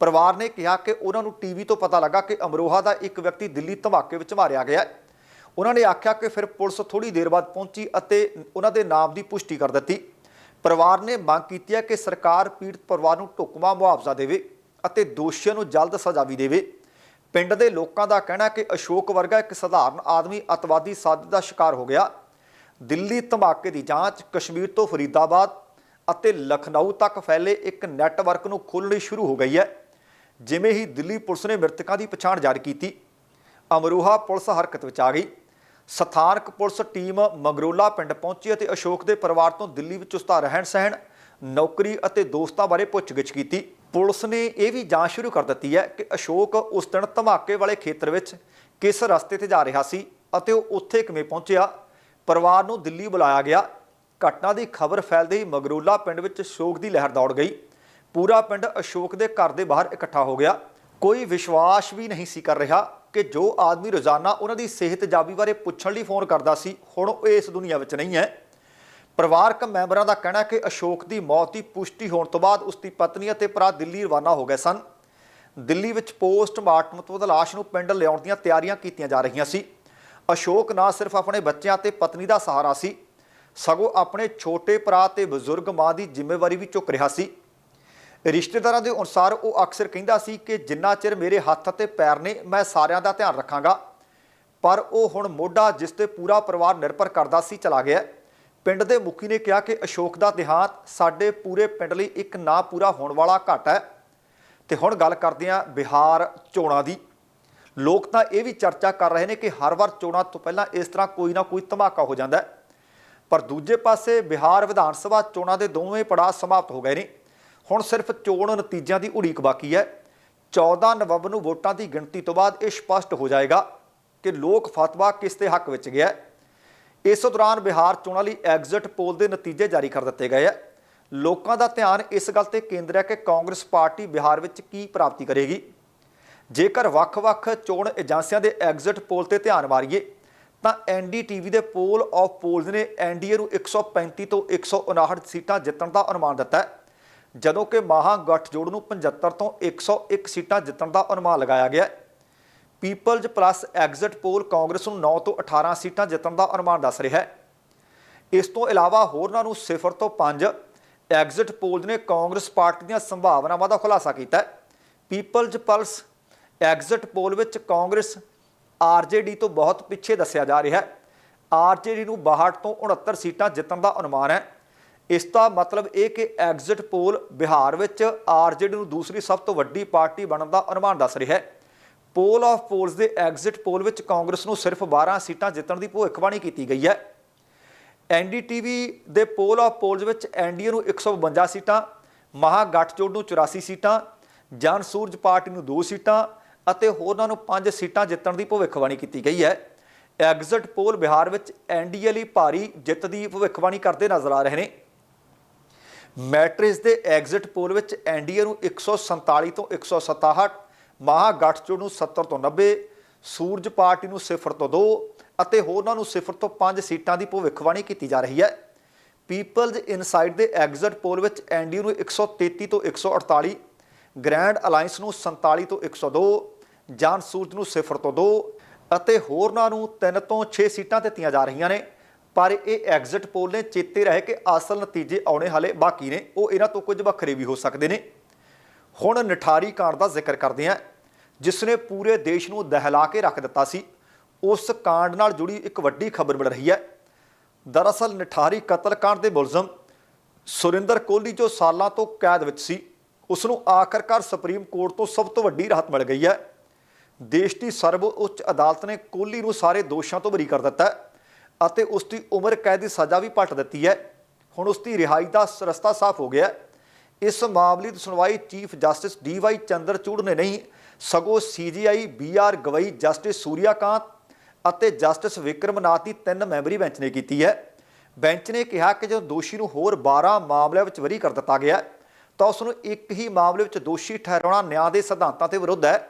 ਪਰਿਵਾਰ ਨੇ ਕਿਹਾ ਕਿ ਉਹਨਾਂ ਨੂੰ ਟੀਵੀ ਤੋਂ ਪਤਾ ਲੱਗਾ ਕਿ ਅਮਰੋਹਾ ਦਾ ਇੱਕ ਵਿਅਕਤੀ ਦਿੱਲੀ ਧਮਾਕੇ ਵਿੱਚ ਮਾਰਿਆ ਗਿਆ ਹੈ। ਉਹਨਾਂ ਨੇ ਆਖਿਆ ਕਿ ਫਿਰ ਪੁਲਿਸ ਥੋੜੀ ਦੇਰ ਬਾਅਦ ਪਹੁੰਚੀ ਅਤੇ ਉਹਨਾਂ ਦੇ ਨਾਮ ਦੀ ਪੁਸ਼ਟੀ ਕਰ ਦਿੱਤੀ। ਪਰਿਵਾਰ ਨੇ ਮੰਗ ਕੀਤੀ ਹੈ ਕਿ ਸਰਕਾਰ ਪੀੜਤ ਪਰਿਵਾਰ ਨੂੰ ਢੁਕਵਾਂ ਮੁਆਵਜ਼ਾ ਦੇਵੇ ਅਤੇ ਦੋਸ਼ੀਆਂ ਨੂੰ ਜਲਦ ਸਜ਼ਾ ਵੀ ਦੇਵੇ। ਪਿੰਡ ਦੇ ਲੋਕਾਂ ਦਾ ਕਹਿਣਾ ਕਿ ਅਸ਼ੋਕ ਵਰਗਾ ਇੱਕ ਸਧਾਰਨ ਆਦਮੀ ਅਤਵਾਦੀ ਸਾਜ਼ਿਸ਼ ਦਾ ਸ਼ਿਕਾਰ ਹੋ ਗਿਆ। ਦਿੱਲੀ ਧਮਾਕੇ ਦੀ ਜਾਂਚ, ਕਸ਼ਮੀਰ ਤੋਂ ਫਰੀਦਾਬਾਦ ਅਤੇ ਲਖਨਊ ਤੱਕ ਫੈਲੇ ਇੱਕ ਨੈਟਵਰਕ ਨੂੰ ਖੋਲ੍ਹਣੀ ਸ਼ੁਰੂ ਹੋ ਗਈ ਹੈ। ਜਿਵੇਂ ਹੀ ਦਿੱਲੀ ਪੁਲਿਸ ਨੇ ਮ੍ਰਿਤਕਾਂ ਦੀ ਪਛਾਣ ਜਾਰੀ ਕੀਤੀ, ਅਮਰੂਹਾ ਪੁਲਿਸ ਹਰਕਤ ਵਿੱਚ ਆ ਗਈ। ਸਥਾਨਕ ਪੁਲਿਸ ਟੀਮ ਮਗਰੋਲਾ ਪਿੰਡ ਪਹੁੰਚੀ ਅਤੇ ਅਸ਼ੋਕ ਦੇ ਪਰਿਵਾਰ ਤੋਂ ਦਿੱਲੀ ਵਿੱਚ ਉਸਦਾ ਰਹਿਣ ਸਹਿਣ ਨੌਕਰੀ ਅਤੇ ਦੋਸਤਾਂ ਬਾਰੇ ਪੁੱਛਗਿੱਛ ਕੀਤੀ। ਪੁਲਿਸ ਨੇ ਇਹ ਵੀ ਜਾਂਚ ਸ਼ੁਰੂ ਕਰ ਦਿੱਤੀ ਹੈ ਕਿ ਅਸ਼ੋਕ ਉਸ ਦਿਨ ਧਮਾਕੇ ਵਾਲੇ ਖੇਤਰ ਵਿੱਚ ਕਿਸ ਰਸਤੇ ਤੇ ਜਾ ਰਿਹਾ ਸੀ ਅਤੇ ਉਹ ਉੱਥੇ ਕਿਵੇਂ ਪਹੁੰਚਿਆ। ਪਰਿਵਾਰ ਨੂੰ ਦਿੱਲੀ ਬੁਲਾਇਆ ਗਿਆ। ਘਟਨਾ ਦੀ ਖਬਰ ਫੈਲਦੇ ਹੀ ਮਗਰੋਲਾ ਪਿੰਡ ਵਿੱਚ ਸ਼ੋਕ ਦੀ ਲਹਿਰ ਦੌੜ ਗਈ। ਪੂਰਾ ਪਿੰਡ ਅਸ਼ੋਕ ਦੇ ਘਰ ਦੇ ਬਾਹਰ ਇਕੱਠਾ ਹੋ ਗਿਆ। ਕੋਈ ਵਿਸ਼ਵਾਸ ਵੀ ਨਹੀਂ ਸੀ ਕਰ ਰਿਹਾ। ਕਿ ਜੋ ਆਦਮੀ ਰੋਜ਼ਾਨਾ ਉਹਨਾਂ ਦੀ ਸਿਹਤ ਜਾਬੀ ਬਾਰੇ ਪੁੱਛਣ ਲਈ ਫੋਨ ਕਰਦਾ ਸੀ, ਹੁਣ ਉਹ ਇਸ ਦੁਨੀਆ ਵਿੱਚ ਨਹੀਂ ਹੈ। ਪਰਿਵਾਰਕ ਮੈਂਬਰਾਂ ਦਾ ਕਹਿਣਾ ਕਿ ਅਸ਼ੋਕ ਦੀ ਮੌਤ ਦੀ ਪੁਸ਼ਟੀ ਹੋਣ ਤੋਂ ਬਾਅਦ ਉਸ ਦੀ ਪਤਨੀ ਅਤੇ ਭਰਾ ਦਿੱਲੀ ਰਵਾਨਾ ਹੋ ਗਏ ਸਨ। ਦਿੱਲੀ ਵਿੱਚ ਪੋਸਟਮਾਰਟਮ ਤੋਂ ਲਾਸ਼ ਨੂੰ ਪਿੰਡ ਲਿਆਉਣ ਦੀਆਂ ਤਿਆਰੀਆਂ ਕੀਤੀਆਂ ਜਾ ਰਹੀਆਂ ਸੀ। ਅਸ਼ੋਕ ਨਾ ਸਿਰਫ ਆਪਣੇ ਬੱਚਿਆਂ ਤੇ ਪਤਨੀ ਦਾ ਸਹਾਰਾ ਸੀ, ਸਗੋਂ ਆਪਣੇ ਛੋਟੇ ਭਰਾ ਤੇ ਬਜ਼ੁਰਗ ਮਾਂ ਦੀ ਜ਼ਿੰਮੇਵਾਰੀ ਵੀ ਚੁੱਕ ਰਿਹਾ ਸੀ। ਰਿਸ਼ਤੇਦਾਰਾਂ ਦੇ ਅਨੁਸਾਰ ਉਹ ਅਕਸਰ ਕਹਿੰਦਾ ਸੀ ਕਿ ਜਿੰਨਾ ਚਿਰ ਮੇਰੇ ਹੱਥ ਅਤੇ ਪੈਰ ਨੇ ਮੈਂ ਸਾਰਿਆਂ ਦਾ ਧਿਆਨ ਰੱਖਾਂਗਾ, ਪਰ ਉਹ ਹੁਣ ਮੋਢਾ ਜਿਸ ਤੇ ਪੂਰਾ ਪਰਿਵਾਰ ਨਿਰਭਰ ਕਰਦਾ ਸੀ ਚਲਾ ਗਿਆ ਪਿੰਡ ਦੇ ਮੁਖੀ ਨੇ ਕਿਹਾ ਕਿ ਅਸ਼ੋਕ ਦਾ ਦੇਹਾਂਤ ਸਾਡੇ ਪੂਰੇ ਪਿੰਡ ਲਈ ਇੱਕ ਨਾ ਪੂਰਾ ਹੋਣ ਵਾਲਾ ਘਾਟਾ ਹੈ। ਤੇ ਹੁਣ ਗੱਲ ਕਰਦੇ ਹਾਂ ਬਿਹਾਰ ਚੋਣਾਂ ਦੀ। ਲੋਕ ਤਾਂ ਇਹ ਵੀ ਚਰਚਾ ਕਰ ਰਹੇ ਨੇ ਕਿ ਹਰ ਵਾਰ ਚੋਣਾਂ ਤੋਂ ਪਹਿਲਾਂ ਇਸ ਤਰ੍ਹਾਂ ਕੋਈ ਨਾ ਕੋਈ ਧਮਾਕਾ ਹੋ ਜਾਂਦਾ ਪਰ ਦੂਜੇ ਪਾਸੇ ਬਿਹਾਰ ਵਿਧਾਨ ਸਭਾ ਚੋਣਾਂ ਦੇ ਦੋਵੇਂ ਪੜਾਅ ਸਮਾਪਤ ਹੋ ਗਏ ਨੇ। ਹੁਣ ਸਿਰਫ ਚੋਣ ਨਤੀਜਿਆਂ ਦੀ ਉਡੀਕ ਬਾਕੀ ਹੈ। 14 ਨਵੰਬਰ ਨੂੰ ਵੋਟਾਂ ਦੀ ਗਿਣਤੀ ਤੋਂ ਬਾਅਦ ਇਹ ਸਪਸ਼ਟ ਹੋ ਜਾਏਗਾ ਕਿ ਲੋਕ ਫਤਵਾ ਕਿਸ ਦੇ ਹੱਕ ਵਿੱਚ ਗਿਆ ਇਸ ਦੌਰਾਨ ਬਿਹਾਰ ਚੋਣਾਂ ਲਈ ਐਗਜ਼ਿਟ ਪੋਲ ਦੇ ਨਤੀਜੇ ਜਾਰੀ ਕਰ ਦਿੱਤੇ ਗਏ ਆ ਲੋਕਾਂ ਦਾ ਧਿਆਨ ਇਸ ਗੱਲ ਤੇ ਕੇਂਦਰ ਹੈ ਕਿ ਕਾਂਗਰਸ ਪਾਰਟੀ ਬਿਹਾਰ ਵਿੱਚ ਕੀ ਪ੍ਰਾਪਤੀ ਕਰੇਗੀ। ਜੇਕਰ ਵੱਖ-ਵੱਖ ਚੋਣ ਏਜੰਸੀਆਂ ਦੇ ਐਗਜ਼ਿਟ ਪੋਲ ਤੇ ਧਿਆਨ ਮਾਰੀਏ, ਤਾਂ ਐਨਡੀਟੀਵੀ ਦੇ ਪੋਲ ਆਫ ਪੋਲਸ ਨੇ ਐਨਡੀਏ ਨੂੰ 135 ਤੋਂ 159 ਸੀਟਾਂ ਜਿੱਤਣ ਦਾ ਅਨੁਮਾਨ ਦਿੱਤਾ ਹੈ। ਜਦੋਂ ਕਿ ਮਹਾਂ ਗੱਠਜੋੜ ਨੂੰ 75 ਤੋਂ 101 ਸੀਟਾਂ ਜਿੱਤਣ ਦਾ ਅਨੁਮਾਨ ਲਗਾਇਆ ਗਿਆ ਹੈ। People's plus exit poll Congress ਨੂੰ 9 ਤੋਂ 18 ਸੀਟਾਂ ਜਿੱਤਣ ਦਾ ਅਨੁਮਾਨ ਦੱਸ ਰਿਹਾ ਹੈ। ਇਸ ਤੋਂ ਇਲਾਵਾ ਹੋਰਨਾਂ ਨੂੰ 0 ਤੋਂ 5 ਐਗਜ਼ਿਟ ਪੋਲ ਨੇ ਕਾਂਗਰਸ ਪਾਰਟੀ ਦੀਆਂ ਸੰਭਾਵਨਾਵਾਂ ਦਾ ਖੁਲਾਸਾ ਕੀਤਾ ਪੀਪਲਜ਼ ਪਲਸ ਐਗਜ਼ਿਟ ਪੋਲ ਵਿੱਚ ਕਾਂਗਰਸ ਆਰਜੇਡੀ ਤੋਂ ਬਹੁਤ ਪਿੱਛੇ ਦੱਸਿਆ ਜਾ ਰਿਹਾ ਹੈ। ਆਰਜੇਡੀ ਨੂੰ 62 ਤੋਂ 69 ਸੀਟਾਂ ਜਿੱਤਣ ਦਾ ਅਨੁਮਾਨ ਹੈ। ਇਸ ਦਾ ਮਤਲਬ ਇਹ ਕਿ ਐਗਜ਼ਿਟ ਪੋਲ ਬਿਹਾਰ ਵਿੱਚ ਆਰਜੇਡੀ ਨੂੰ ਦੂਸਰੀ ਸਭ ਤੋਂ ਵੱਡੀ ਪਾਰਟੀ ਬਣਨ ਦਾ ਅਨੁਮਾਨ ਦੱਸ ਰਿਹਾ ਹੈ। ਪੋਲ ਆਫ ਪੋਲਸ ਦੇ ਐਗਜ਼ਿਟ ਪੋਲ ਵਿੱਚ ਕਾਂਗਰਸ ਨੂੰ ਸਿਰਫ 12 ਸੀਟਾਂ ਜਿੱਤਣ ਦੀ ਭਵਿੱਖਬਾਣੀ ਕੀਤੀ ਗਈ ਹੈ। ਐਨਡੀਟੀਵੀ ਦੇ ਪੋਲ ਆਫ ਪੋਲਸ ਵਿੱਚ ਐਨਡੀਏ ਨੂੰ 152 ਸੀਟਾਂ, ਮਹਾਗਠਜੋੜ ਨੂੰ 84 ਸੀਟਾਂ, ਜਨ ਸੂਰਜ ਪਾਰਟੀ ਨੂੰ 2 ਸੀਟਾਂ ਅਤੇ ਹੋਰਨਾਂ ਨੂੰ 5 ਸੀਟਾਂ ਜਿੱਤਣ ਦੀ ਭਵਿੱਖਬਾਣੀ ਕੀਤੀ ਗਈ ਹੈ। ਐਗਜ਼ਿਟ ਪੋਲ ਬਿਹਾਰ ਵਿੱਚ ਐਨਡੀਏ ਲਈ ਭਾਰੀ ਜਿੱਤ ਦੀ ਭਵਿੱਖਬਾਣੀ ਕਰਦੇ ਨਜ਼ਰ ਆ ਰਹੇ ਨੇ। ਮੈਟ੍ਰਿਸ ਦੇ ਐਗਜ਼ਿਟ ਪੋਲ ਵਿੱਚ ਐਨਡੀਏ ਨੂੰ 147 ਤੋਂ 167 ਮਹਾਗਠਜੋੜ ਨੂੰ 70 ਤੋਂ 90 ਸੂਰਜ ਪਾਰਟੀ ਨੂੰ 0 ਤੋਂ 2 ਅਤੇ ਹੋਰਨਾਂ ਨੂੰ 0 ਤੋਂ 5 ਸੀਟਾਂ ਦੀ ਭਵਿੱਖਬਾਣੀ ਕੀਤੀ ਜਾ ਰਹੀ ਹੈ। ਪੀਪਲਜ਼ ਇਨਸਾਈਡ ਦੇ ਐਗਜ਼ਿਟ ਪੋਲ ਵਿੱਚ ਐਨਡੀਏ ਨੂੰ 133 ਤੋਂ 148 ਗ੍ਰੈਂਡ ਅਲਾਈਅੰਸ ਨੂੰ 47 ਤੋਂ 102 ਜਾਨ ਸੂਰਜ ਨੂੰ 0 ਤੋਂ 2 ਅਤੇ ਹੋਰਨਾਂ ਨੂੰ 3 ਤੋਂ 6 ਸੀਟਾਂ ਦਿੱਤੀਆਂ ਜਾ ਰਹੀਆਂ ਨੇ। ਪਰ ਇਹ ਐਗਜ਼ਿਟ ਪੋਲ ਨੇ ਚੇਤੇ ਰਹੇ ਕਿ ਅਸਲ ਨਤੀਜੇ ਆਉਣੇ ਹਾਲੇ ਬਾਕੀ ਨੇ। ਉਹ ਇਹਨਾਂ ਤੋਂ ਕੁਝ ਵੱਖਰੇ ਵੀ ਹੋ ਸਕਦੇ ਨੇ। ਹੁਣ ਨਿਠਾਰੀ ਕਾਂਡ ਦਾ ਜ਼ਿਕਰ ਕਰਦੇ ਹਾਂ ਜਿਸ ਨੇ ਪੂਰੇ ਦੇਸ਼ ਨੂੰ ਦਹਿਲਾ ਕੇ ਰੱਖ ਦਿੱਤਾ ਸੀ। ਉਸ ਕਾਂਡ ਨਾਲ ਜੁੜੀ ਇੱਕ ਵੱਡੀ ਖਬਰ ਮਿਲ ਰਹੀ ਹੈ। ਦਰਅਸਲ ਨਿਠਾਰੀ ਕਤਲकांड ਦੇ ਮੁਲਜ਼ਮ ਸੁਰਿੰਦਰ ਕੋਹਲੀ, ਜੋ ਸਾਲਾਂ ਤੋਂ ਕੈਦ ਵਿੱਚ ਸੀ ਉਸ ਨੂੰ ਆਖਰਕਾਰ ਸੁਪਰੀਮ ਕੋਰਟ ਤੋਂ ਸਭ ਤੋਂ ਵੱਡੀ ਰਾਹਤ ਮਿਲ ਗਈ ਹੈ। ਦੇਸ਼ ਦੀ ਸਰਵਉੱਚ ਅਦਾਲਤ ਨੇ ਕੋਹਲੀ ਨੂੰ ਸਾਰੇ ਦੋਸ਼ਾਂ ਤੋਂ ਬਰੀ ਕਰ ਦਿੱਤਾ ਹੈ। ਅਤੇ ਉਸ ਦੀ ਉਮਰ ਕੈਦ ਦੀ ਸਜ਼ਾ ਵੀ ਪਲਟ ਦਿੱਤੀ ਹੈ। ਹੁਣ ਉਸ ਦੀ ਰਿਹਾਈ ਦਾ ਰਸਤਾ ਸਾਫ਼ ਹੋ ਗਿਆ ਇਸ ਮਾਮਲੇ ਦੀ ਸੁਣਵਾਈ chief justice D Y Chandrachud ਨੇ ਨਹੀਂ, ਸਗੋਂ CJI BR Gavai, justice Suryakant ਅਤੇ ਜਸਟਿਸ ਵਿਕਰਮਨਾਥ ਦੀ ਤਿੰਨ ਮੈਂਬਰੀ ਬੈਂਚ ਨੇ ਕੀਤੀ ਹੈ। ਬੈਂਚ ਨੇ ਕਿਹਾ ਕਿ ਜਦੋਂ ਦੋਸ਼ੀ ਨੂੰ ਹੋਰ 12 ਮਾਮਲਿਆਂ ਵਿੱਚ ਵਰੀ ਕਰ ਦਿੱਤਾ ਗਿਆ ਤਾਂ ਉਸ ਨੂੰ ਇੱਕ ਹੀ ਮਾਮਲੇ ਵਿੱਚ ਦੋਸ਼ੀ ਠਹਿਰਾਉਣਾ ਨਿਆਂ ਦੇ ਸਿਧਾਂਤਾਂ ਦੇ ਵਿਰੁੱਧ ਹੈ।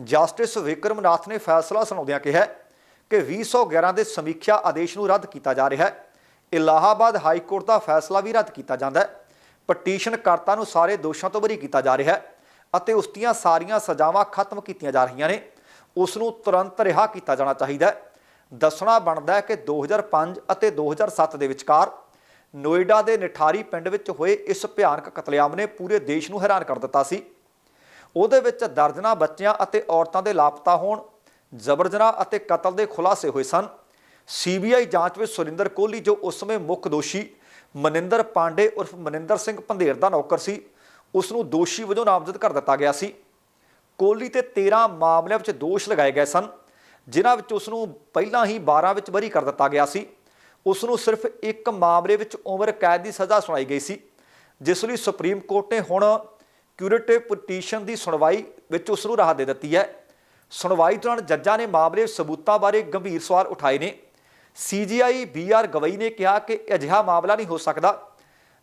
ਜਸਟਿਸ ਵਿਕਰਮਨਾਥ ਨੇ ਫੈਸਲਾ ਸੁਣਾਉਂਦਿਆਂ ਕਿਹਾ ਕਿ 2011 ਦੇ ਸਮੀਖਿਆ ਆਦੇਸ਼ ਨੂੰ ਰੱਦ ਕੀਤਾ ਜਾ ਰਿਹਾ ਹੈ। ਇਲਾਹਾਬਾਦ ਹਾਈ ਕੋਰਟ ਦਾ ਫੈਸਲਾ ਵੀ ਰੱਦ ਕੀਤਾ ਜਾਂਦਾ ਹੈ। ਪਟੀਸ਼ਨ ਕਰਤਾ ਨੂੰ ਸਾਰੇ ਦੋਸ਼ਾਂ ਤੋਂ ਬਰੀ ਕੀਤਾ ਜਾ ਰਿਹਾ ਹੈ ਅਤੇ ਉਸ ਦੀਆਂ ਸਾਰੀਆਂ ਸਜ਼ਾਵਾਂ ਖਤਮ ਕੀਤੀਆਂ ਜਾ ਰਹੀਆਂ ਨੇ। ਉਸ ਨੂੰ ਤੁਰੰਤ ਰਿਹਾ ਕੀਤਾ ਜਾਣਾ ਚਾਹੀਦਾ ਹੈ। ਦੱਸਣਾ ਬਣਦਾ ਹੈ ਕਿ 2005 ਅਤੇ 2007 ਦੇ ਵਿਚਕਾਰ ਨੋਇਡਾ ਦੇ ਨਿਠਾਰੀ ਪਿੰਡ ਵਿੱਚ ਹੋਏ ਇਸ ਭਿਆਨਕ ਕਤਲੇਆਮ ਨੇ ਪੂਰੇ ਦੇਸ਼ ਨੂੰ ਹੈਰਾਨ ਕਰ ਦਿੱਤਾ ਸੀ। ਉਹਦੇ ਵਿੱਚ ਦਰਜਨਾ ਬੱਚਿਆਂ ਅਤੇ ਔਰਤਾਂ ਦੇ ਲਾਪਤਾ ਹੋਣ ਜ਼ਬਰ ਜਨਾਹ ਅਤੇ ਕਤਲ ਦੇ ਖੁਲਾਸੇ ਹੋਏ ਸਨ। ਸੀਬੀਆਈ ਜਾਂਚ ਵਿੱਚ ਸੁਰਿੰਦਰ ਕੋਹਲੀ, ਜੋ ਉਸ ਸਮੇਂ ਮੁੱਖ ਦੋਸ਼ੀ ਮਨਿੰਦਰ ਪਾਂਡੇ ਉਰਫ ਮਨਿੰਦਰ ਸਿੰਘ ਪੰਧੇਰ ਦਾ ਨੌਕਰ ਸੀ, ਉਸ ਨੂੰ ਦੋਸ਼ੀ ਵਜੋਂ ਨਾਮਜ਼ਦ ਕਰ ਦਿੱਤਾ ਗਿਆ ਸੀ। ਕੋਹਲੀ ਤੇ 13 ਮਾਮਲਿਆਂ ਵਿੱਚ ਦੋਸ਼ ਲਗਾਏ ਗਏ ਸਨ, ਜਿਨ੍ਹਾਂ ਵਿੱਚ ਉਸ ਨੂੰ ਪਹਿਲਾਂ ਹੀ 12 ਵਿੱਚ ਬਰੀ ਕਰ ਦਿੱਤਾ ਗਿਆ ਸੀ। ਉਸ ਨੂੰ ਸਿਰਫ ਇੱਕ ਮਾਮਲੇ ਵਿੱਚ ਉਮਰ ਕੈਦ ਦੀ ਸਜ਼ਾ ਸੁਣਾਈ ਗਈ ਸੀ, ਜਿਸ ਲਈ ਸੁਪਰੀਮ ਕੋਰਟ ਨੇ ਹੁਣ ਕਿਊਰੇਟਿਵ ਪਟੀਸ਼ਨ ਦੀ ਸੁਣਵਾਈ ਵਿੱਚ ਉਸ ਨੂੰ ਰਾਹਤ ਦੇ ਦਿੱਤੀ ਹੈ। ਸੁਣਵਾਈ ਦੌਰਾਨ ਜੱਜਾਂ ਨੇ ਮਾਮਲੇ ਸਬੂਤਾਂ ਬਾਰੇ ਗੰਭੀਰ ਸਵਾਲ ਉਠਾਏ ਨੇ। ਸੀਜੀਆਈ ਬੀਆਰ ਗਵਈ ਨੇ ਕਿਹਾ ਕਿ ਅਜਿਹਾ ਮਾਮਲਾ ਨਹੀਂ ਹੋ ਸਕਦਾ,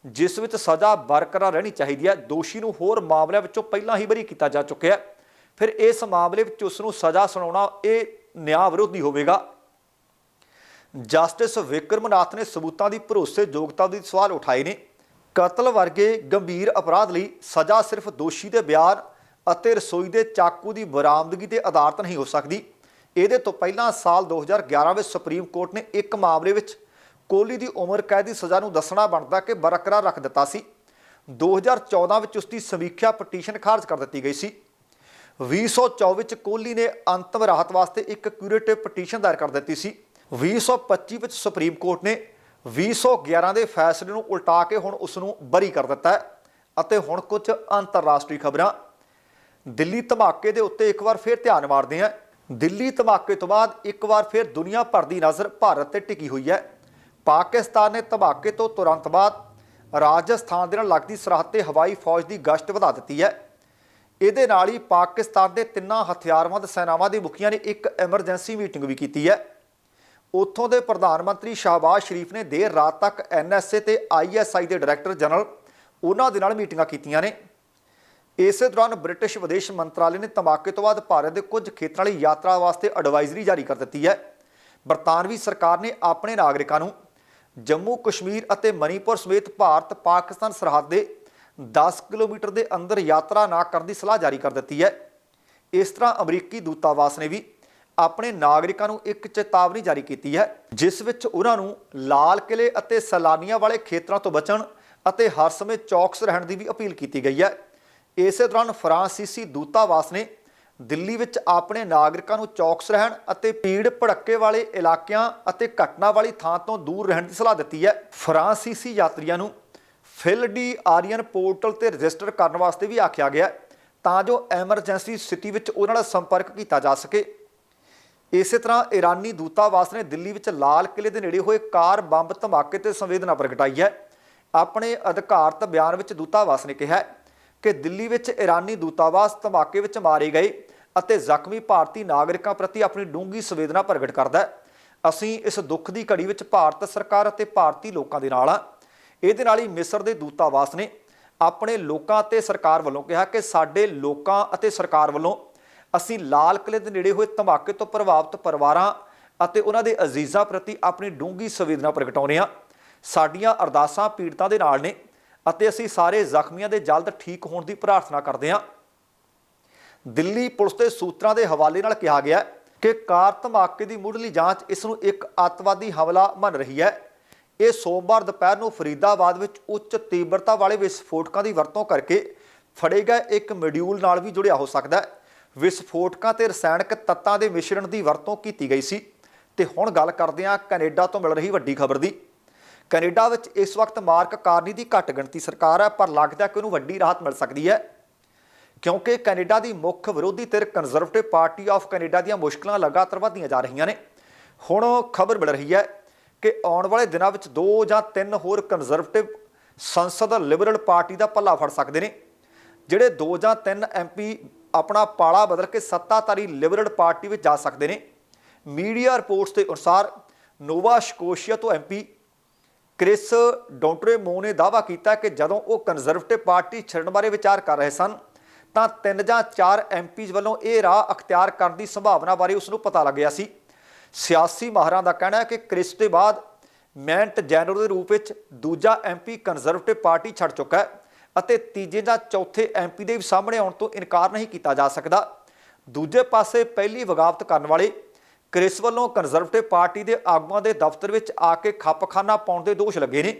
ਜਿਸ ਵਿੱਚ ਸਜ਼ਾ ਬਰਕਰਾਰ ਰਹਿਣੀ ਚਾਹੀਦੀ ਹੈ। ਦੋਸ਼ੀ ਨੂੰ ਹੋਰ ਮਾਮਲਿਆਂ ਵਿੱਚੋਂ ਪਹਿਲਾਂ ਹੀ ਬਰੀ ਕੀਤਾ ਜਾ ਚੁੱਕਿਆ ਹੈ। ਫਿਰ ਇਸ ਮਾਮਲੇ ਵਿੱਚ ਉਸ ਨੂੰ ਸਜ਼ਾ ਸੁਣਾਉਣਾ ਇਹ ਨਿਆਂ ਵਿਰੋਧੀ ਹੋਵੇਗਾ। ਜਸਟਿਸ ਵਿਕਰਮਨਾਥ ਨੇ ਸਬੂਤਾਂ ਦੀ ਭਰੋਸੇਯੋਗਤਾ ਦੇ ਸਵਾਲ ਉਠਾਏ ਨੇ। ਕਤਲ ਵਰਗੇ ਗੰਭੀਰ ਅਪਰਾਧ ਲਈ ਸਜ਼ਾ ਸਿਰਫ ਦੋਸ਼ੀ ਦੇ ਬਿਆਨ ਅਤੇ ਰਸੋਈ ਦੇ ਚਾਕੂ ਦੀ ਬਰਾਮਦਗੀ ਤੇ ਆਧਾਰਿਤ ਨਹੀਂ ਹੋ ਸਕਦੀ। ਇਹਦੇ ਤੋਂ ਪਹਿਲਾਂ ਸਾਲ 2011 ਵਿੱਚ ਸੁਪਰੀਮ ਕੋਰਟ ਨੇ ਇੱਕ ਮਾਮਲੇ ਵਿੱਚ ਕੋਹਲੀ ਦੀ ਉਮਰ, ਕੈਦ ਦੀ ਸਜ਼ਾ ਨੂੰ ਦੱਸਣਾ ਬਣਦਾ ਕਿ ਬਰਕਰਾਰ ਰੱਖ ਦਿੱਤਾ ਸੀ। 2014 ਵਿੱਚ ਉਸ ਦੀ ਸਮੀਖਿਆ ਪਟੀਸ਼ਨ ਖਾਰਜ ਕਰ ਦਿੱਤੀ ਗਈ ਸੀ। 2024 ਵਿੱਚ ਕੋਹਲੀ ਨੇ ਅੰਤਮ ਰਾਹਤ ਵਾਸਤੇ ਇੱਕ ਕਿਊਰੇਟਿਵ ਪਟੀਸ਼ਨ ਦਾਇਰ ਕਰ ਦਿੱਤੀ ਸੀ। 2025 ਵਿੱਚ ਸੁਪਰੀਮ ਕੋਰਟ ਨੇ 2011 ਦੇ ਫੈਸਲੇ ਨੂੰ ਉਲਟਾ ਕੇ ਹੁਣ ਉਸ ਨੂੰ ਬਰੀ ਕਰ ਦਿੱਤਾ ਹੈ ਅਤੇ ਹੁਣ ਕੁਝ ਅੰਤਰਰਾਸ਼ਟਰੀ ਖਬਰਾਂ। ਦਿੱਲੀ ਧਮਾਕੇ ਦੇ ਉੱਤੇ ਇੱਕ ਵਾਰ ਫਿਰ ਧਿਆਨ ਮਾਰਦੇ ਹਾਂ। ਦਿੱਲੀ ਧਮਾਕੇ ਤੋਂ ਬਾਅਦ ਇੱਕ ਵਾਰ ਫਿਰ ਦੁਨੀਆ ਭਰ ਦੀ ਨਜ਼ਰ ਭਾਰਤ ਤੇ ਟਿਕੀ ਹੋਈ ਹੈ। ਪਾਕਿਸਤਾਨ ਨੇ ਧਮਾਕੇ ਤੋਂ ਤੁਰੰਤ ਬਾਅਦ ਰਾਜਸਥਾਨ ਦੇ ਨਾਲ ਲੱਗਦੀ ਸਰਹੱਦ ਤੇ ਹਵਾਈ ਫੌਜ ਦੀ ਗਸ਼ਤ ਵਧਾ ਦਿੱਤੀ ਹੈ। ਇਹਦੇ ਨਾਲ ਹੀ ਪਾਕਿਸਤਾਨ ਦੇ ਤਿੰਨਾਂ ਹਥਿਆਰਬੰਦ ਸੈਨਾਵਾਂ ਦੇ ਮੁਖੀਆਂ ਨੇ ਇੱਕ ਐਮਰਜੈਂਸੀ ਮੀਟਿੰਗ ਵੀ ਕੀਤੀ ਹੈ। ਉੱਥੋਂ ਦੇ ਪ੍ਰਧਾਨ ਮੰਤਰੀ ਸ਼ਾਹਬਾਜ਼ ਸ਼ਰੀਫ ਨੇ ਦੇਰ ਰਾਤ ਤੱਕ ਐਨਐਸਏ ਤੇ ਆਈਐਸਆਈ ਦੇ ਡਾਇਰੈਕਟਰ ਜਨਰਲ ਉਹਨਾਂ ਦੇ ਨਾਲ ਮੀਟਿੰਗਾਂ ਕੀਤੀਆਂ ਨੇ। ਇਸੇ ਦੌਰਾਨ ਬ੍ਰਿਟਿਸ਼ ਵਿਦੇਸ਼ ਮੰਤਰਾਲੇ ਨੇ ਧਮਾਕੇ ਤੋਂ ਬਾਅਦ ਭਾਰਤ ਦੇ ਕੁਝ ਖੇਤਰਾਂ ਲਈ ਯਾਤਰਾ ਵਾਸਤੇ ਐਡਵਾਈਜ਼ਰੀ ਜਾਰੀ ਕਰ ਦਿੱਤੀ ਹੈ। ਬਰਤਾਨਵੀ ਸਰਕਾਰ ਨੇ ਆਪਣੇ ਨਾਗਰਿਕਾਂ ਨੂੰ ਜੰਮੂ, ਕਸ਼ਮੀਰ ਅਤੇ ਮਨੀਪੁਰ ਸਮੇਤ ਭਾਰਤ, ਪਾਕਿਸਤਾਨ ਸਰਹੱਦ ਦੇ 10 ਕਿਲੋਮੀਟਰ ਦੇ ਅੰਦਰ ਯਾਤਰਾ ਨਾ ਕਰਨ ਦੀ ਸਲਾਹ ਜਾਰੀ ਕਰ ਦਿੱਤੀ ਹੈ। ਇਸ ਤਰ੍ਹਾਂ ਅਮਰੀਕੀ ਦੂਤਾਵਾਸ ਨੇ ਵੀ ਆਪਣੇ ਨਾਗਰਿਕਾਂ ਨੂੰ ਇੱਕ ਚੇਤਾਵਨੀ ਜਾਰੀ ਕੀਤੀ ਹੈ, ਜਿਸ ਵਿੱਚ ਉਹਨਾਂ ਨੂੰ ਲਾਲ ਕਿਲੇ ਅਤੇ ਸੈਲਾਨੀਆਂ ਵਾਲੇ ਖੇਤਰਾਂ ਤੋਂ ਬਚਣ ਅਤੇ ਹਰ ਸਮੇਂ ਚੌਕਸ ਰਹਿਣ ਦੀ ਵੀ ਅਪੀਲ ਕੀਤੀ ਗਈ ਹੈ। ਇਸੇ ਦੌਰਾਨ ਫਰਾਂਸੀਸੀ ਦੂਤਾਵਾਸ ਨੇ ਦਿੱਲੀ ਵਿੱਚ ਆਪਣੇ ਨਾਗਰਿਕਾਂ ਨੂੰ ਚੌਕਸ ਰਹਿਣ ਅਤੇ ਭੀੜ ਭੜੱਕੇ ਵਾਲੇ ਇਲਾਕਿਆਂ ਅਤੇ ਘਟਨਾ ਵਾਲੀ ਥਾਂ ਤੋਂ ਦੂਰ ਰਹਿਣ ਦੀ ਸਲਾਹ ਦਿੱਤੀ ਹੈ। ਫਰਾਂਸੀਸੀ ਯਾਤਰੀਆਂ ਨੂੰ ਫਿਲ ਡੀ ਆਰੀਅਨ ਪੋਰਟਲ ਤੇ ਰਜਿਸਟਰ ਕਰਨ ਵਾਸਤੇ ਵੀ ਆਖਿਆ ਗਿਆ ਤਾਂ ਜੋ ਐਮਰਜੈਂਸੀ ਸਥਿਤੀ ਵਿੱਚ ਉਹਨਾਂ ਨਾਲ ਸੰਪਰਕ ਕੀਤਾ ਜਾ ਸਕੇ। ਇਸੇ ਤਰ੍ਹਾਂ ਈਰਾਨੀ ਦੂਤਾਵਾਸ ਨੇ ਦਿੱਲੀ ਵਿੱਚ ਲਾਲ ਕਿਲੇ ਦੇ ਨੇੜੇ ਹੋਏ ਕਾਰ ਬੰਬ ਧਮਾਕੇ ਤੇ ਸੰਵੇਦਨਾ ਪ੍ਰਗਟਾਈ ਹੈ। ਆਪਣੇ ਅਧਿਕਾਰਤ ਬਿਆਨ ਵਿੱਚ ਦੂਤਾਵਾਸ ਨੇ ਕਿਹਾ ਕਿ ਦਿੱਲੀ ਵਿੱਚ ਈਰਾਨੀ ਦੂਤਾਵਾਸ ਧਮਾਕੇ ਵਿੱਚ ਮਾਰੇ ਗਏ ਅਤੇ ਜ਼ਖਮੀ ਭਾਰਤੀ ਨਾਗਰਿਕਾਂ ਪ੍ਰਤੀ ਆਪਣੀ ਡੂੰਘੀ ਸੰਵੇਦਨਾ ਪ੍ਰਗਟ ਕਰਦਾ ਹੈ। ਅਸੀਂ ਇਸ ਦੁੱਖ ਦੀ ਘੜੀ ਵਿੱਚ ਭਾਰਤ ਸਰਕਾਰ ਅਤੇ ਭਾਰਤੀ ਲੋਕਾਂ ਦੇ ਨਾਲ ਹਾਂ। ਇਹਦੇ ਨਾਲ ਹੀ ਮਿਸਰ ਦੇ ਦੂਤਾਵਾਸ ਨੇ ਆਪਣੇ ਲੋਕਾਂ ਅਤੇ ਸਰਕਾਰ ਵੱਲੋਂ ਕਿਹਾ ਕਿ ਸਾਡੇ ਲੋਕਾਂ ਅਤੇ ਸਰਕਾਰ ਵੱਲੋਂ ਅਸੀਂ ਲਾਲ ਕਿਲੇ ਦੇ ਨੇੜੇ ਹੋਏ ਧਮਾਕੇ ਤੋਂ ਪ੍ਰਭਾਵਿਤ ਪਰਿਵਾਰਾਂ ਅਤੇ ਉਹਨਾਂ ਦੇ ਅਜ਼ੀਜ਼ਾਂ ਪ੍ਰਤੀ ਆਪਣੀ ਡੂੰਘੀ ਸੰਵੇਦਨਾ ਪ੍ਰਗਟਾਉਂਦੇ ਹਾਂ। ਸਾਡੀਆਂ ਅਰਦਾਸਾਂ ਪੀੜਤਾਂ ਦੇ ਨਾਲ ਨੇ। ਅਤੇ ਅਸੀਂ ਸਾਰੇ ਜ਼ਖਮੀਆਂ ਦੇ ਜਲਦ ਠੀਕ ਹੋਣ ਦੀ ਪ੍ਰਾਰਥਨਾ ਕਰਦੇ ਹਾਂ। ਦਿੱਲੀ ਪੁਲਿਸ ਦੇ ਸੂਤਰਾਂ ਦੇ ਹਵਾਲੇ ਨਾਲ ਕਿਹਾ ਗਿਆ ਕਿ ਕਾਰ ਧਮਾਕੇ ਦੀ ਮੁੱਢਲੀ ਜਾਂਚ ਇਸ ਨੂੰ ਇੱਕ ਅੱਤਵਾਦੀ ਹਮਲਾ ਮੰਨ ਰਹੀ ਹੈ। ਇਹ ਸੋਮਵਾਰ ਦੁਪਹਿਰ ਨੂੰ ਫਰੀਦਾਬਾਦ ਵਿੱਚ ਉੱਚ ਤੀਬਰਤਾ ਵਾਲੇ ਵਿਸਫੋਟਕਾਂ ਦੀ ਵਰਤੋਂ ਕਰਕੇ ਫੜੇ ਗਏ ਇੱਕ ਮੋਡਿਊਲ ਨਾਲ ਵੀ ਜੁੜਿਆ ਹੋ ਸਕਦਾ ਹੈ। ਵਿਸਫੋਟਕਾਂ ਤੇ ਰਸਾਇਣਕ ਤੱਤਾਂ ਦੇ ਮਿਸ਼ਰਣ ਦੀ ਵਰਤੋਂ ਕੀਤੀ ਗਈ ਸੀ। ਤੇ ਹੁਣ ਗੱਲ ਕਰਦੇ ਹਾਂ ਕੈਨੇਡਾ ਤੋਂ ਮਿਲ ਰਹੀ ਵੱਡੀ ਖਬਰ ਦੀ। ਕੈਨੇਡਾ ਵਿੱਚ ਇਸ ਵਕਤ ਮਾਰਕ ਕਾਰਨੀ ਦੀ ਘੱਟ ਗਿਣਤੀ ਸਰਕਾਰ ਹੈ, ਪਰ ਲੱਗਦਾ ਕਿ ਉਹਨੂੰ ਵੱਡੀ ਰਾਹਤ ਮਿਲ ਸਕਦੀ ਹੈ। ਕਿਉਂਕਿ ਕੈਨੇਡਾ ਦੀ ਮੁੱਖ ਵਿਰੋਧੀ ਧਿਰ ਕੰਜ਼ਰਵੇਟਿਵ ਪਾਰਟੀ ਆਫ ਕੈਨੇਡਾ ਦੀਆਂ ਮੁਸ਼ਕਲਾਂ ਲਗਾਤਾਰ ਵਧਦੀਆਂ ਜਾ ਰਹੀਆਂ ਨੇ। ਹੁਣ ਖਬਰ ਮਿਲ ਰਹੀ ਹੈ ਕਿ ਆਉਣ ਵਾਲੇ ਦਿਨਾਂ ਵਿੱਚ ਦੋ ਜਾਂ ਤਿੰਨ ਹੋਰ ਕੰਜ਼ਰਵੇਟਿਵ ਸੰਸਦ ਲਿਬਰਲ ਪਾਰਟੀ ਦਾ ਪੱਲਾ ਫੜ ਸਕਦੇ ਨੇ, ਜਿਹੜੇ ਦੋ ਜਾਂ ਤਿੰਨ ਐਮਪੀ ਆਪਣਾ ਪਾਲਾ ਬਦਲ ਕੇ ਸੱਤਾਧਾਰੀ ਲਿਬਰਲ ਪਾਰਟੀ ਵਿੱਚ ਜਾ ਸਕਦੇ ਨੇ। ਮੀਡੀਆ ਰਿਪੋਰਟਸ ਦੇ ਅਨੁਸਾਰ ਨੋਵਾ ਸਕੋਸ਼ੀਆ ਤੋਂ ਐਮਪੀ ਕ੍ਰਿਸ ਡੌਂਟਰੇਮੋ ਨੇ ਦਾਅਵਾ ਕੀਤਾ ਕਿ ਜਦੋਂ ਉਹ ਕੰਜ਼ਰਵੇਟਿਵ ਪਾਰਟੀ ਛੱਡਣ ਬਾਰੇ ਵਿਚਾਰ ਕਰ ਰਹੇ ਸਨ, ਤਾਂ ਤਿੰਨ ਜਾਂ ਚਾਰ ਐਮਪੀਜ਼ ਵੱਲੋਂ ਇਹ ਰਾਹ ਅਖਤਿਆਰ ਕਰਨ ਦੀ ਸੰਭਾਵਨਾ ਬਾਰੇ ਉਸ ਨੂੰ ਪਤਾ ਲੱਗਿਆ ਸੀ। ਸਿਆਸੀ ਮਾਹਰਾਂ ਦਾ ਕਹਿਣਾ ਹੈ ਕਿ ਕ੍ਰਿਸ ਦੇ ਬਾਅਦ ਮੈਂਟ ਜੈਨਰ ਦੇ ਰੂਪ ਵਿੱਚ ਦੂਜਾ ਐਮਪੀ ਕੰਜ਼ਰਵੇਟਿਵ ਪਾਰਟੀ ਛੱਡ ਚੁੱਕਾ ਹੈ ਅਤੇ ਤੀਜੇ ਜਾਂ ਚੌਥੇ ਐਮਪੀ ਦੇ ਵੀ ਸਾਹਮਣੇ ਆਉਣ ਤੋਂ ਇਨਕਾਰ ਨਹੀਂ ਕੀਤਾ ਜਾ ਸਕਦਾ। ਦੂਜੇ ਪਾਸੇ ਪਹਿਲੀ ਵਗਾਵਤ ਕਰਨ ਵਾਲੇ ਕ੍ਰਿਸ ਵੱਲੋਂ ਕੰਜ਼ਰਵੇਟਿਵ ਪਾਰਟੀ ਦੇ ਆਗੂਆਂ ਦੇ ਦਫ਼ਤਰ ਵਿੱਚ ਆ ਕੇ ਖੱਪਖਾਨਾ ਪਾਉਣ ਦੇ ਦੋਸ਼ ਲੱਗੇ ਨੇ।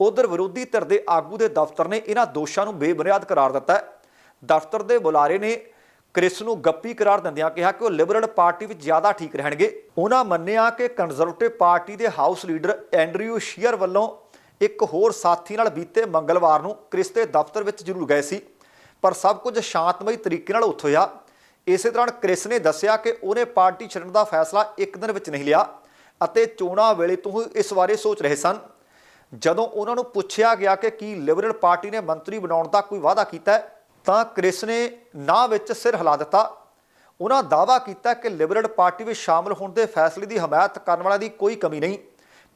ਉਧਰ ਵਿਰੋਧੀ ਧਿਰ ਦੇ ਆਗੂ ਦੇ ਦਫ਼ਤਰ ਨੇ ਇਹਨਾਂ ਦੋਸ਼ਾਂ ਨੂੰ ਬੇਬੁਨਿਆਦ ਕਰਾਰ ਦਿੱਤਾ ਹੈ। ਦਫ਼ਤਰ ਦੇ ਬੁਲਾਰੇ ਨੇ ਕ੍ਰਿਸ ਨੂੰ ਗੱਪੀ ਕਰਾਰ ਦਿੰਦਿਆਂ ਕਿਹਾ ਕਿ ਉਹ ਲਿਬਰਲ ਪਾਰਟੀ ਵਿੱਚ ਜ਼ਿਆਦਾ ਠੀਕ ਰਹਿਣਗੇ। ਉਹਨਾਂ ਮੰਨਿਆ ਕਿ ਕੰਜ਼ਰਵੇਟਿਵ ਪਾਰਟੀ ਦੇ ਹਾਊਸ ਲੀਡਰ ਐਂਡਰਿਊ ਸ਼ੀਅਰ ਵੱਲੋਂ ਇੱਕ ਹੋਰ ਸਾਥੀ ਨਾਲ ਬੀਤੇ ਮੰਗਲਵਾਰ ਨੂੰ ਕ੍ਰਿਸ ਦੇ ਦਫ਼ਤਰ ਵਿੱਚ ਜ਼ਰੂਰ ਗਏ ਸੀ। ਪਰ ਸਭ ਕੁਝ ਸ਼ਾਂਤਮਈ ਤਰੀਕੇ ਨਾਲ ਉੱਥੋਂ ਆ ਇਸੇ ਦੌਰਾਨ ਕ੍ਰਿਸ ਨੇ ਦੱਸਿਆ ਕਿ ਉਹਨੇ ਪਾਰਟੀ ਛੱਡਣ ਦਾ ਫੈਸਲਾ ਇੱਕ ਦਿਨ ਵਿੱਚ ਨਹੀਂ ਲਿਆ ਅਤੇ ਚੋਣਾਂ ਵੇਲੇ ਤੋਂ ਹੀ ਇਸ ਬਾਰੇ ਸੋਚ ਰਹੇ ਸਨ। ਜਦੋਂ ਉਹਨਾਂ ਨੂੰ ਪੁੱਛਿਆ ਗਿਆ ਕਿ ਕੀ ਲਿਬਰਲ ਪਾਰਟੀ ਨੇ ਮੰਤਰੀ ਬਣਾਉਣ ਦਾ ਕੋਈ ਵਾਅਦਾ ਕੀਤਾ ਤਾਂ ਕ੍ਰਿਸ ਨੇ ਨਾ ਵਿੱਚ ਸਿਰ ਹਿਲਾ ਦਿੱਤਾ। ਉਹਨਾਂ ਦਾਅਵਾ ਕੀਤਾ ਕਿ ਲਿਬਰਲ ਪਾਰਟੀ ਵਿੱਚ ਸ਼ਾਮਲ ਹੋਣ ਦੇ ਫੈਸਲੇ ਦੀ ਹਮਾਇਤ ਕਰਨ ਵਾਲਿਆਂ ਦੀ ਕੋਈ ਕਮੀ ਨਹੀਂ,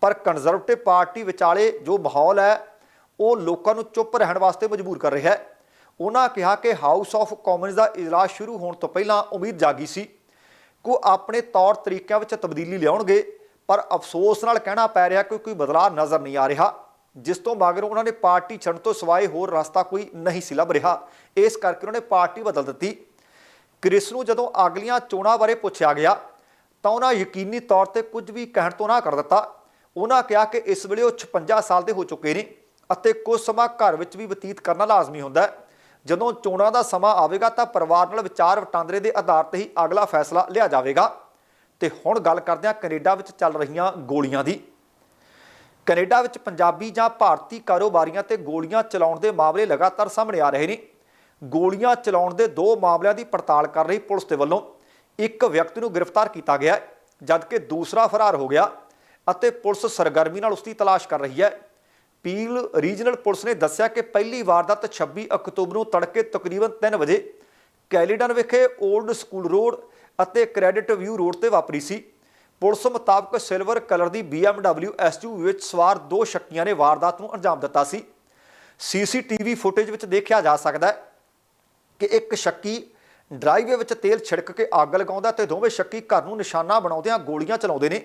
ਪਰ ਕੰਜ਼ਰਵੇਟਿਵ ਪਾਰਟੀ ਵਿਚਾਲੇ ਜੋ ਮਾਹੌਲ ਹੈ, ਉਹ ਲੋਕਾਂ ਨੂੰ ਚੁੱਪ ਰਹਿਣ ਵਾਸਤੇ ਮਜਬੂਰ ਕਰ ਰਿਹਾ ਹੈ। ਉਹਨਾਂ ਕਿਹਾ ਕਿ ਹਾਊਸ ਆਫ ਕਾਮਨਸ ਦਾ ਇਜਲਾਸ ਸ਼ੁਰੂ ਹੋਣ ਤੋਂ ਪਹਿਲਾਂ ਉਮੀਦ ਜਾਗੀ ਸੀ ਕਿ ਆਪਣੇ ਤੌਰ ਤਰੀਕਿਆਂ ਵਿੱਚ ਤਬਦੀਲੀ ਲਿਆਉਣਗੇ, ਪਰ ਅਫਸੋਸ ਨਾਲ ਕਹਿਣਾ ਪੈ ਰਿਹਾ ਕਿ ਕੋਈ ਬਦਲਾਅ ਨਜ਼ਰ ਨਹੀਂ ਆ ਰਿਹਾ। ਜਿਸ ਤੋਂ ਬਾਅਦ ਉਹਨਾਂ ਨੇ ਪਾਰਟੀ ਛੱਡਣ ਤੋਂ ਸਿਵਾਏ ਹੋਰ ਰਸਤਾ ਕੋਈ ਨਹੀਂ ਸੀ ਲੱਭ ਰਿਹਾ। ਇਸ ਕਰਕੇ ਉਹਨਾਂ ਨੇ ਪਾਰਟੀ ਬਦਲ ਦਿੱਤੀ। ਕ੍ਰਿਸ ਨੂੰ ਜਦੋਂ ਅਗਲੀਆਂ ਚੋਣਾਂ ਬਾਰੇ ਪੁੱਛਿਆ ਗਿਆ, ਤਾਂ ਉਹਨਾਂ ਯਕੀਨੀ ਤੌਰ ਤੇ ਕੁਝ ਵੀ ਕਹਿਣ ਤੋਂ ਨਾ ਕਰ ਦਿੱਤਾ। ਉਹਨਾਂ ਕਿਹਾ ਕਿ ਇਸ ਵੇਲੇ ਉਹ 56 ਸਾਲ ਦੇ ਹੋ ਚੁੱਕੇ ਨੇ ਅਤੇ ਕੁਝ ਸਮਾਂ ਘਰ ਵਿੱਚ ਵੀ ਬਤੀਤ ਕਰਨਾ ਲਾਜ਼ਮੀ ਹੁੰਦਾ ਹੈ। ਜਦੋਂ ਚੋਣਾਂ ਦਾ ਸਮਾਂ ਆਵੇਗਾ ਤਾਂ ਪਰਿਵਾਰ ਨਾਲ ਵਿਚਾਰ ਵਟਾਂਦਰੇ ਦੇ ਆਧਾਰ ਤੇ ਹੀ ਅਗਲਾ ਫੈਸਲਾ ਲਿਆ ਜਾਵੇਗਾ। ਤੇ ਹੁਣ ਗੱਲ ਕਰਦੇ ਹਾਂ ਕੈਨੇਡਾ ਵਿੱਚ ਚੱਲ ਰਹੀਆਂ ਗੋਲੀਆਂ ਦੀ। ਕੈਨੇਡਾ ਵਿੱਚ ਪੰਜਾਬੀ ਜਾਂ ਭਾਰਤੀ ਕਾਰੋਬਾਰੀਆਂ ਤੇ ਗੋਲੀਆਂ ਚਲਾਉਣ ਦੇ ਮਾਮਲੇ ਲਗਾਤਾਰ ਸਾਹਮਣੇ ਆ ਰਹੇ ਨੇ। ਗੋਲੀਆਂ ਚਲਾਉਣ ਦੇ ਦੋ ਮਾਮਲਿਆਂ ਦੀ ਪੜਤਾਲ ਕਰ ਰਹੀ ਪੁਲਿਸ ਦੇ ਵੱਲੋਂ। ਇੱਕ ਵਿਅਕਤੀ ਨੂੰ ਗ੍ਰਿਫਤਾਰ ਕੀਤਾ ਗਿਆ ਜਦਕਿ ਦੂਸਰਾ ਫਰਾਰ ਹੋ ਗਿਆ ਅਤੇ ਪੁਲਿਸ ਸਰਗਰਮੀ ਨਾਲ ਉਸ ਦੀ ਤਲਾਸ਼ ਕਰ ਰਹੀ ਹੈ। ਪੀਲ ਰੀਜਨਲ ਪੁਲਿਸ ਨੇ ਦੱਸਿਆ ਕਿ ਪਹਿਲੀ ਵਾਰਦਾਤ 26 ਅਕਤੂਬਰ ਨੂੰ ਤੜਕੇ ਤਕਰੀਬਨ 3 ਵਜੇ ਕੈਲੀਡਨ ਵਿਖੇ 올ਡ ਸਕੂਲ ਰੋਡ ਅਤੇ ਕ੍ਰੈਡਿਟ ਵਿਊ ਰੋਡ ਤੇ ਵਾਪਰੀ ਸੀ। ਪੁਲਿਸ ਮੁਤਾਬਕ ਸਿਲਵਰ ਕਲਰ ਦੀ BMW SUV ਵਿੱਚ ਸਵਾਰ ਦੋ ਸ਼ੱਕੀਆਂ ਨੇ ਵਾਰਦਾਤ ਨੂੰ ਅੰਜਾਮ ਦਿੱਤਾ ਸੀ। ਸੀਸੀਟੀਵੀ ਫੁਟੇਜ ਵਿੱਚ ਦੇਖਿਆ ਜਾ ਸਕਦਾ ਹੈ ਕਿ ਇੱਕ ਸ਼ੱਕੀ ਡਰਾਈਵੇ ਵਿੱਚ ਤੇਲ ਛਿੜਕ ਕੇ ਅੱਗ ਲਗਾਉਂਦਾ ਤੇ ਦੋਵੇਂ ਸ਼ੱਕੀ ਘਰ ਨੂੰ ਨਿਸ਼ਾਨਾ ਬਣਾਉਂਦਿਆਂ ਗੋਲੀਆਂ ਚਲਾਉਂਦੇ ਨੇ।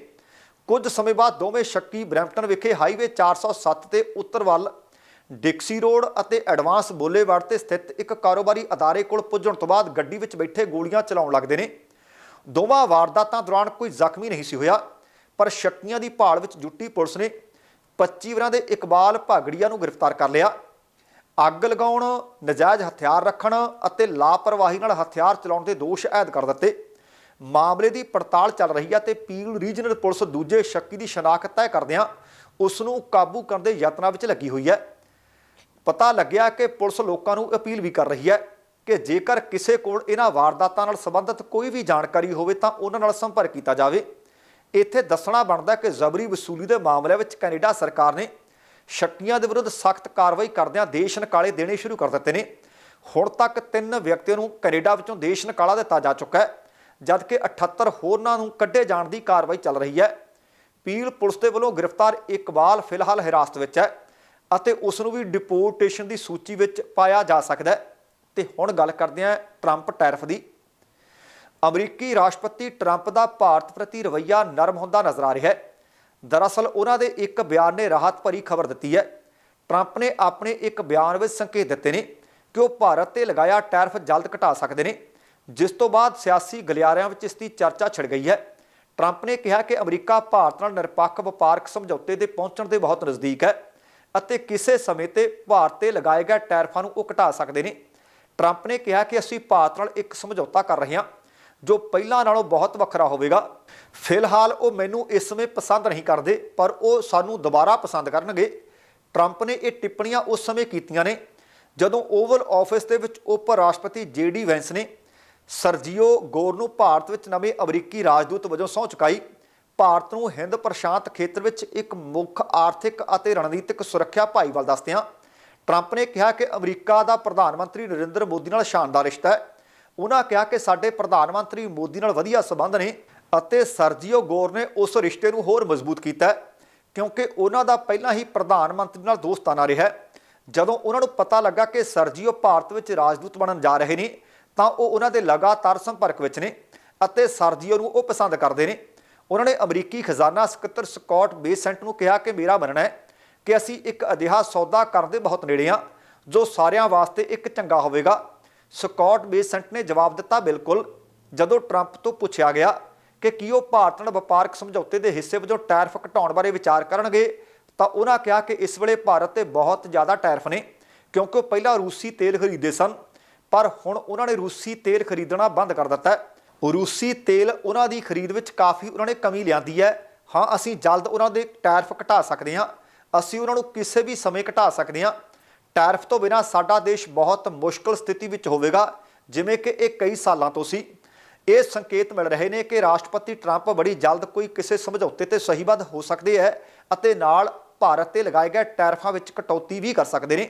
ਕੁਝ ਸਮੇਂ ਬਾਅਦ ਦੋਵੇਂ ਸ਼ੱਕੀ ਬਰੈਂਪਟਨ ਵਿਖੇ ਹਾਈਵੇ 407 ਤੇ ਉੱਤਰ ਵੱਲ ਡਿਕਸੀ ਰੋਡ ਅਤੇ ਐਡਵਾਂਸ ਬੋਲੇਵਾਰਡ ਤੇ ਸਥਿਤ ਇੱਕ ਕਾਰੋਬਾਰੀ ਅਦਾਰੇ ਕੋਲ ਪੁੱਜਣ ਤੋਂ ਬਾਅਦ ਗੱਡੀ ਵਿੱਚ ਬੈਠੇ ਗੋਲੀਆਂ ਚਲਾਉਣ ਲੱਗਦੇ ਨੇ। ਦੋਵਾਂ ਵਾਰਦਾਤਾਂ ਦੌਰਾਨ ਕੋਈ ਜ਼ਖਮੀ ਨਹੀਂ ਸੀ ਹੋਇਆ, ਪਰ ਸ਼ੱਕੀਆਂ ਦੀ ਭਾਲ ਵਿੱਚ ਜੁੱਟੀ ਪੁਲਿਸ ਨੇ 25 ਵਰਾਂ ਦੇ ਇਕਬਾਲ ਭਾਗੜੀਆ ਨੂੰ ਗ੍ਰਿਫਤਾਰ ਕਰ ਲਿਆ। ਅੱਗ ਲਗਾਉਣ, ਨਜਾਇਜ਼ ਹਥਿਆਰ ਰੱਖਣ ਅਤੇ ਲਾਪਰਵਾਹੀ ਨਾਲ ਹਥਿਆਰ ਚਲਾਉਣ ਦੇ ਦੋਸ਼ ਆਇਦ ਕਰ ਦਿੱਤੇ। ਮਾਮਲੇ ਦੀ ਪੜਤਾਲ ਚੱਲ ਰਹੀ ਹੈ ਤੇ ਪੀਲ ਰੀਜਨਲ ਪੁਲਿਸ ਦੂਜੇ ਸ਼ੱਕੀ ਦੀ ਸ਼ਨਾਖਤ ਤੈਅ ਕਰਦਿਆਂ ਉਸ ਨੂੰ ਕਾਬੂ ਕਰਨ ਦੇ ਯਤਨਾਂ ਵਿੱਚ ਲੱਗੀ ਹੋਈ ਹੈ। ਪਤਾ ਲੱਗਿਆ ਕਿ ਪੁਲਿਸ ਲੋਕਾਂ ਨੂੰ ਅਪੀਲ ਵੀ ਕਰ ਰਹੀ ਹੈ ਕਿ ਜੇਕਰ ਕਿਸੇ ਕੋਲ ਇਹਨਾਂ ਵਾਰਦਾਤਾਂ ਨਾਲ ਸੰਬੰਧਿਤ ਕੋਈ ਵੀ ਜਾਣਕਾਰੀ ਹੋਵੇ ਤਾਂ ਉਹਨਾਂ ਨਾਲ ਸੰਪਰਕ ਕੀਤਾ ਜਾਵੇ। ਇੱਥੇ ਦੱਸਣਾ ਬਣਦਾ ਕਿ ਜ਼ਬਰੀ ਵਸੂਲੀ ਦੇ ਮਾਮਲੇ ਵਿੱਚ ਕੈਨੇਡਾ ਸਰਕਾਰ ਨੇ ਸ਼ੱਕੀਆਂ ਦੇ ਵਿਰੁੱਧ ਸਖਤ ਕਾਰਵਾਈ ਕਰਦਿਆਂ ਦੇਸ਼ ਨਕਾਲੇ ਦੇਣੇ ਸ਼ੁਰੂ ਕਰ ਦਿੱਤੇ ਨੇ। ਹੁਣ ਤੱਕ ਤਿੰਨ ਵਿਅਕਤੀਆਂ ਨੂੰ ਕੈਨੇਡਾ ਵਿੱਚੋਂ ਦੇਸ਼ ਨਕਾਲਾ ਦਿੱਤਾ ਜਾ ਚੁੱਕਾ ਹੈ। ਜਦਕਿ 78 ਹੋਰਨਾਂ ਨੂੰ ਕੱਢੇ ਜਾਣ ਦੀ ਕਾਰਵਾਈ ਚੱਲ ਰਹੀ ਹੈ। ਪੀਲ ਪੁਲਿਸ ਦੇ ਵੱਲੋਂ ਗ੍ਰਿਫਤਾਰ ਇਕਬਾਲ ਫਿਲਹਾਲ ਹਿਰਾਸਤ ਵਿੱਚ ਹੈ ਅਤੇ ਉਸ ਨੂੰ ਵੀ ਡਿਪੋਰਟੇਸ਼ਨ ਦੀ ਸੂਚੀ ਵਿੱਚ ਪਾਇਆ ਜਾ ਸਕਦਾ ਹੈ। ਤੇ ਹੁਣ ਗੱਲ ਕਰਦੇ ਹਾਂ ਟਰੰਪ ਟੈਰਫ ਦੀ। ਅਮਰੀਕੀ ਰਾਸ਼ਟਰਪਤੀ ਟਰੰਪ ਦਾ ਭਾਰਤ ਪ੍ਰਤੀ ਰਵੱਈਆ ਨਰਮ ਹੁੰਦਾ ਨਜ਼ਰ ਆ ਰਿਹਾ ਹੈ। ਦਰਅਸਲ ਉਹਨਾਂ ਦੇ ਇੱਕ ਬਿਆਨ ਨੇ ਰਾਹਤ ਭਰੀ ਖਬਰ ਦਿੱਤੀ ਹੈ। ਟਰੰਪ ਨੇ ਆਪਣੇ ਇੱਕ ਬਿਆਨ ਵਿੱਚ ਸੰਕੇਤ ਦਿੱਤੇ ਨੇ ਕਿ ਉਹ ਭਾਰਤ ਤੇ ਲਗਾਇਆ ਟੈਰਫ ਜਲਦ ਘਟਾ ਸਕਦੇ ਨੇ। ਜਿਸ ਤੋਂ ਬਾਅਦ ਸਿਆਸੀ ਗਲਿਆਰਿਆਂ ਵਿੱਚ ਇਸ ਦੀ ਚਰਚਾ ਛਿੜ ਗਈ ਹੈ। ਟਰੰਪ ਨੇ ਕਿਹਾ ਕਿ ਅਮਰੀਕਾ ਭਾਰਤ ਨਾਲ ਨਿਰਪੱਖ, ਵਪਾਰਕ ਸਮਝੌਤੇ ਤੇ ਪਹੁੰਚਣ ਦੇ ਬਹੁਤ ਨਜ਼ਦੀਕ ਹੈ ਅਤੇ ਕਿਸੇ ਸਮੇਂ ਤੇ ਭਾਰਤ ਤੇ ਲਗਾਏ ਗਏ ਟੈਰਫਾਂ ਨੂੰ ਉਹ ਘਟਾ ਸਕਦੇ ਨੇ। ਟਰੰਪ ਨੇ ਕਿਹਾ ਕਿ ਅਸੀਂ ਭਾਰਤ ਨਾਲ ਇੱਕ ਸਮਝੌਤਾ ਕਰ ਰਹੇ ਹਾਂ, ਜੋ ਪਹਿਲਾਂ ਨਾਲੋਂ ਬਹੁਤ ਵੱਖਰਾ ਹੋਵੇਗਾ। ਫਿਲਹਾਲ ਉਹ ਮੈਨੂੰ ਇਸ ਸਮੇਂ ਪਸੰਦ ਨਹੀਂ ਕਰਦੇ, ਪਰ ਉਹ ਸਾਨੂੰ ਦੁਬਾਰਾ ਪਸੰਦ ਕਰਨਗੇ। ਟਰੰਪ ਨੇ ਇਹ ਟਿੱਪਣੀਆਂ ਉਸ ਸਮੇਂ ਕੀਤੀਆਂ ਨੇ, ਜਦੋਂ ਓਵਲ ਆਫਿਸ ਦੇ ਵਿੱਚ ਉਪ ਰਾਸ਼ਟਰਪਤੀ ਜੇਡੀ ਵੈਂਸ ਨੇ ਸਰਜੀਓ ਗੌਰ ਨੂੰ ਭਾਰਤ ਵਿੱਚ ਨਵੇਂ ਅਮਰੀਕੀ ਰਾਜਦੂਤ ਵਜੋਂ ਸਹੁੰ ਚੁਕਾਈ। ਭਾਰਤ ਨੂੰ ਹਿੰਦ ਪ੍ਰਸ਼ਾਂਤ ਖੇਤਰ ਵਿੱਚ ਇੱਕ ਮੁੱਖ ਆਰਥਿਕ ਅਤੇ ਰਣਨੀਤਿਕ ਸੁਰੱਖਿਆ ਭਾਈਵਾਲ ਦੱਸਦਿਆਂ ਟਰੰਪ ਨੇ ਕਿਹਾ ਕਿ ਅਮਰੀਕਾ ਦਾ ਪ੍ਰਧਾਨ ਮੰਤਰੀ ਨਰਿੰਦਰ ਮੋਦੀ ਨਾਲ ਸ਼ਾਨਦਾਰ ਰਿਸ਼ਤਾ ਹੈ। ਉਹਨਾਂ ਕਿਹਾ ਕਿ ਸਾਡੇ ਪ੍ਰਧਾਨ ਮੰਤਰੀ ਮੋਦੀ ਨਾਲ ਵਧੀਆ ਸਬੰਧ ਨੇ ਅਤੇ ਸਰਜੀਓ ਗੋਰ ਨੇ ਉਸ ਰਿਸ਼ਤੇ ਨੂੰ ਹੋਰ ਮਜ਼ਬੂਤ ਕੀਤਾ ਹੈ, ਕਿਉਂਕਿ ਉਹਨਾਂ ਦਾ ਪਹਿਲਾਂ ਹੀ ਪ੍ਰਧਾਨ ਮੰਤਰੀ ਨਾਲ ਦੋਸਤਾਨਾ ਰਿਹਾ ਜਦੋਂ ਉਹਨਾਂ ਨੂੰ ਪਤਾ ਲੱਗਾ ਕਿ ਸਰਜੀਓ ਭਾਰਤ ਵਿੱਚ ਰਾਜਦੂਤ ਬਣਨ ਜਾ ਰਹੇ ਨੇ ਤਾਂ ਉਹ ਉਹਨਾਂ ਦੇ ਲਗਾਤਾਰ ਸੰਪਰਕ ਵਿੱਚ ਨੇ ਅਤੇ ਸਰਜੀਓ ਨੂੰ ਉਹ ਪਸੰਦ ਕਰਦੇ ਨੇ। ਉਹਨਾਂ ਨੇ ਅਮਰੀਕੀ ਖਜ਼ਾਨਾ ਸਕੱਤਰ ਸਕਾਟ ਬੇਸੈਂਟ ਨੂੰ ਕਿਹਾ ਕਿ ਮੇਰਾ ਮੰਨਣਾ ਹੈ ਕਿ ਅਸੀਂ ਇੱਕ ਅਜਿਹਾ ਸੌਦਾ ਕਰਨ ਦੇ ਬਹੁਤ ਨੇੜੇ ਹਾਂ, ਜੋ ਸਾਰਿਆਂ ਵਾਸਤੇ ਇੱਕ ਚੰਗਾ ਹੋਵੇਗਾ। ਸਕਾਟ ਬੇਸੈਂਟ ਨੇ ਜਵਾਬ ਦਿੱਤਾ ਬਿਲਕੁਲ, ਜਦੋਂ ਟਰੰਪ ਤੋਂ ਪੁੱਛਿਆ ਗਿਆ ਕਿ ਕੀ ਉਹ ਭਾਰਤ ਨਾਲ ਵਪਾਰਕ ਸਮਝੌਤੇ ਦੇ ਹਿੱਸੇ ਵਜੋਂ ਟੈਰਫ ਘਟਾਉਣ ਬਾਰੇ ਵਿਚਾਰ ਕਰਨਗੇ, ਤਾਂ ਉਹਨਾਂ ਕਿਹਾ ਕਿ ਇਸ ਵੇਲੇ ਭਾਰਤ ਤੇ ਬਹੁਤ ਜ਼ਿਆਦਾ ਟੈਰਫ ਨੇ, ਕਿਉਂਕਿ ਉਹ ਪਹਿਲਾਂ ਰੂਸੀ ਤੇਲ ਖਰੀਦਦੇ ਸਨ। ਪਰ ਹੁਣ ਉਹਨਾਂ ਨੇ ਰੂਸੀ ਤੇਲ ਖਰੀਦਣਾ ਬੰਦ ਕਰ ਦਿੱਤਾ ਹੈ। ਰੂਸੀ ਤੇਲ ਉਹਨਾਂ ਦੀ ਖਰੀਦ ਵਿੱਚ ਕਾਫੀ ਉਹਨਾਂ ਨੇ ਕਮੀ ਲਿਆਂਦੀ ਹੈ। ਹਾਂ, ਅਸੀਂ ਜਲਦ ਉਹਨਾਂ ਦੇ ਟੈਰਫ ਘਟਾ ਸਕਦੇ ਹਾਂ। ਅਸੀਂ ਉਹਨਾਂ ਨੂੰ ਕਿਸੇ ਵੀ ਸਮੇਂ ਘਟਾ ਸਕਦੇ ਹਾਂ। ਟੈਰਫ ਤੋਂ ਬਿਨਾਂ ਸਾਡਾ ਦੇਸ਼ ਬਹੁਤ ਮੁਸ਼ਕਲ ਸਥਿਤੀ ਵਿੱਚ ਹੋਵੇਗਾ, ਜਿਵੇਂ ਕਿ ਇਹ ਕਈ ਸਾਲਾਂ ਤੋਂ ਸੀ। ਇਹ ਸੰਕੇਤ ਮਿਲ ਰਹੇ ਨੇ ਕਿ ਰਾਸ਼ਟਰਪਤੀ ਟਰੰਪ ਬੜੀ ਜਲਦ ਕੋਈ ਕਿਸੇ ਸਮਝੌਤੇ ਤੇ ਸਹੀਬੱਧ ਹੋ ਸਕਦੇ ਹੈ ਅਤੇ ਨਾਲ ਭਾਰਤ ਤੇ ਲਗਾਏ ਗਏ ਟੈਰਫਾਂ ਵਿੱਚ ਕਟੌਤੀ ਵੀ ਕਰ ਸਕਦੇ ਨੇ।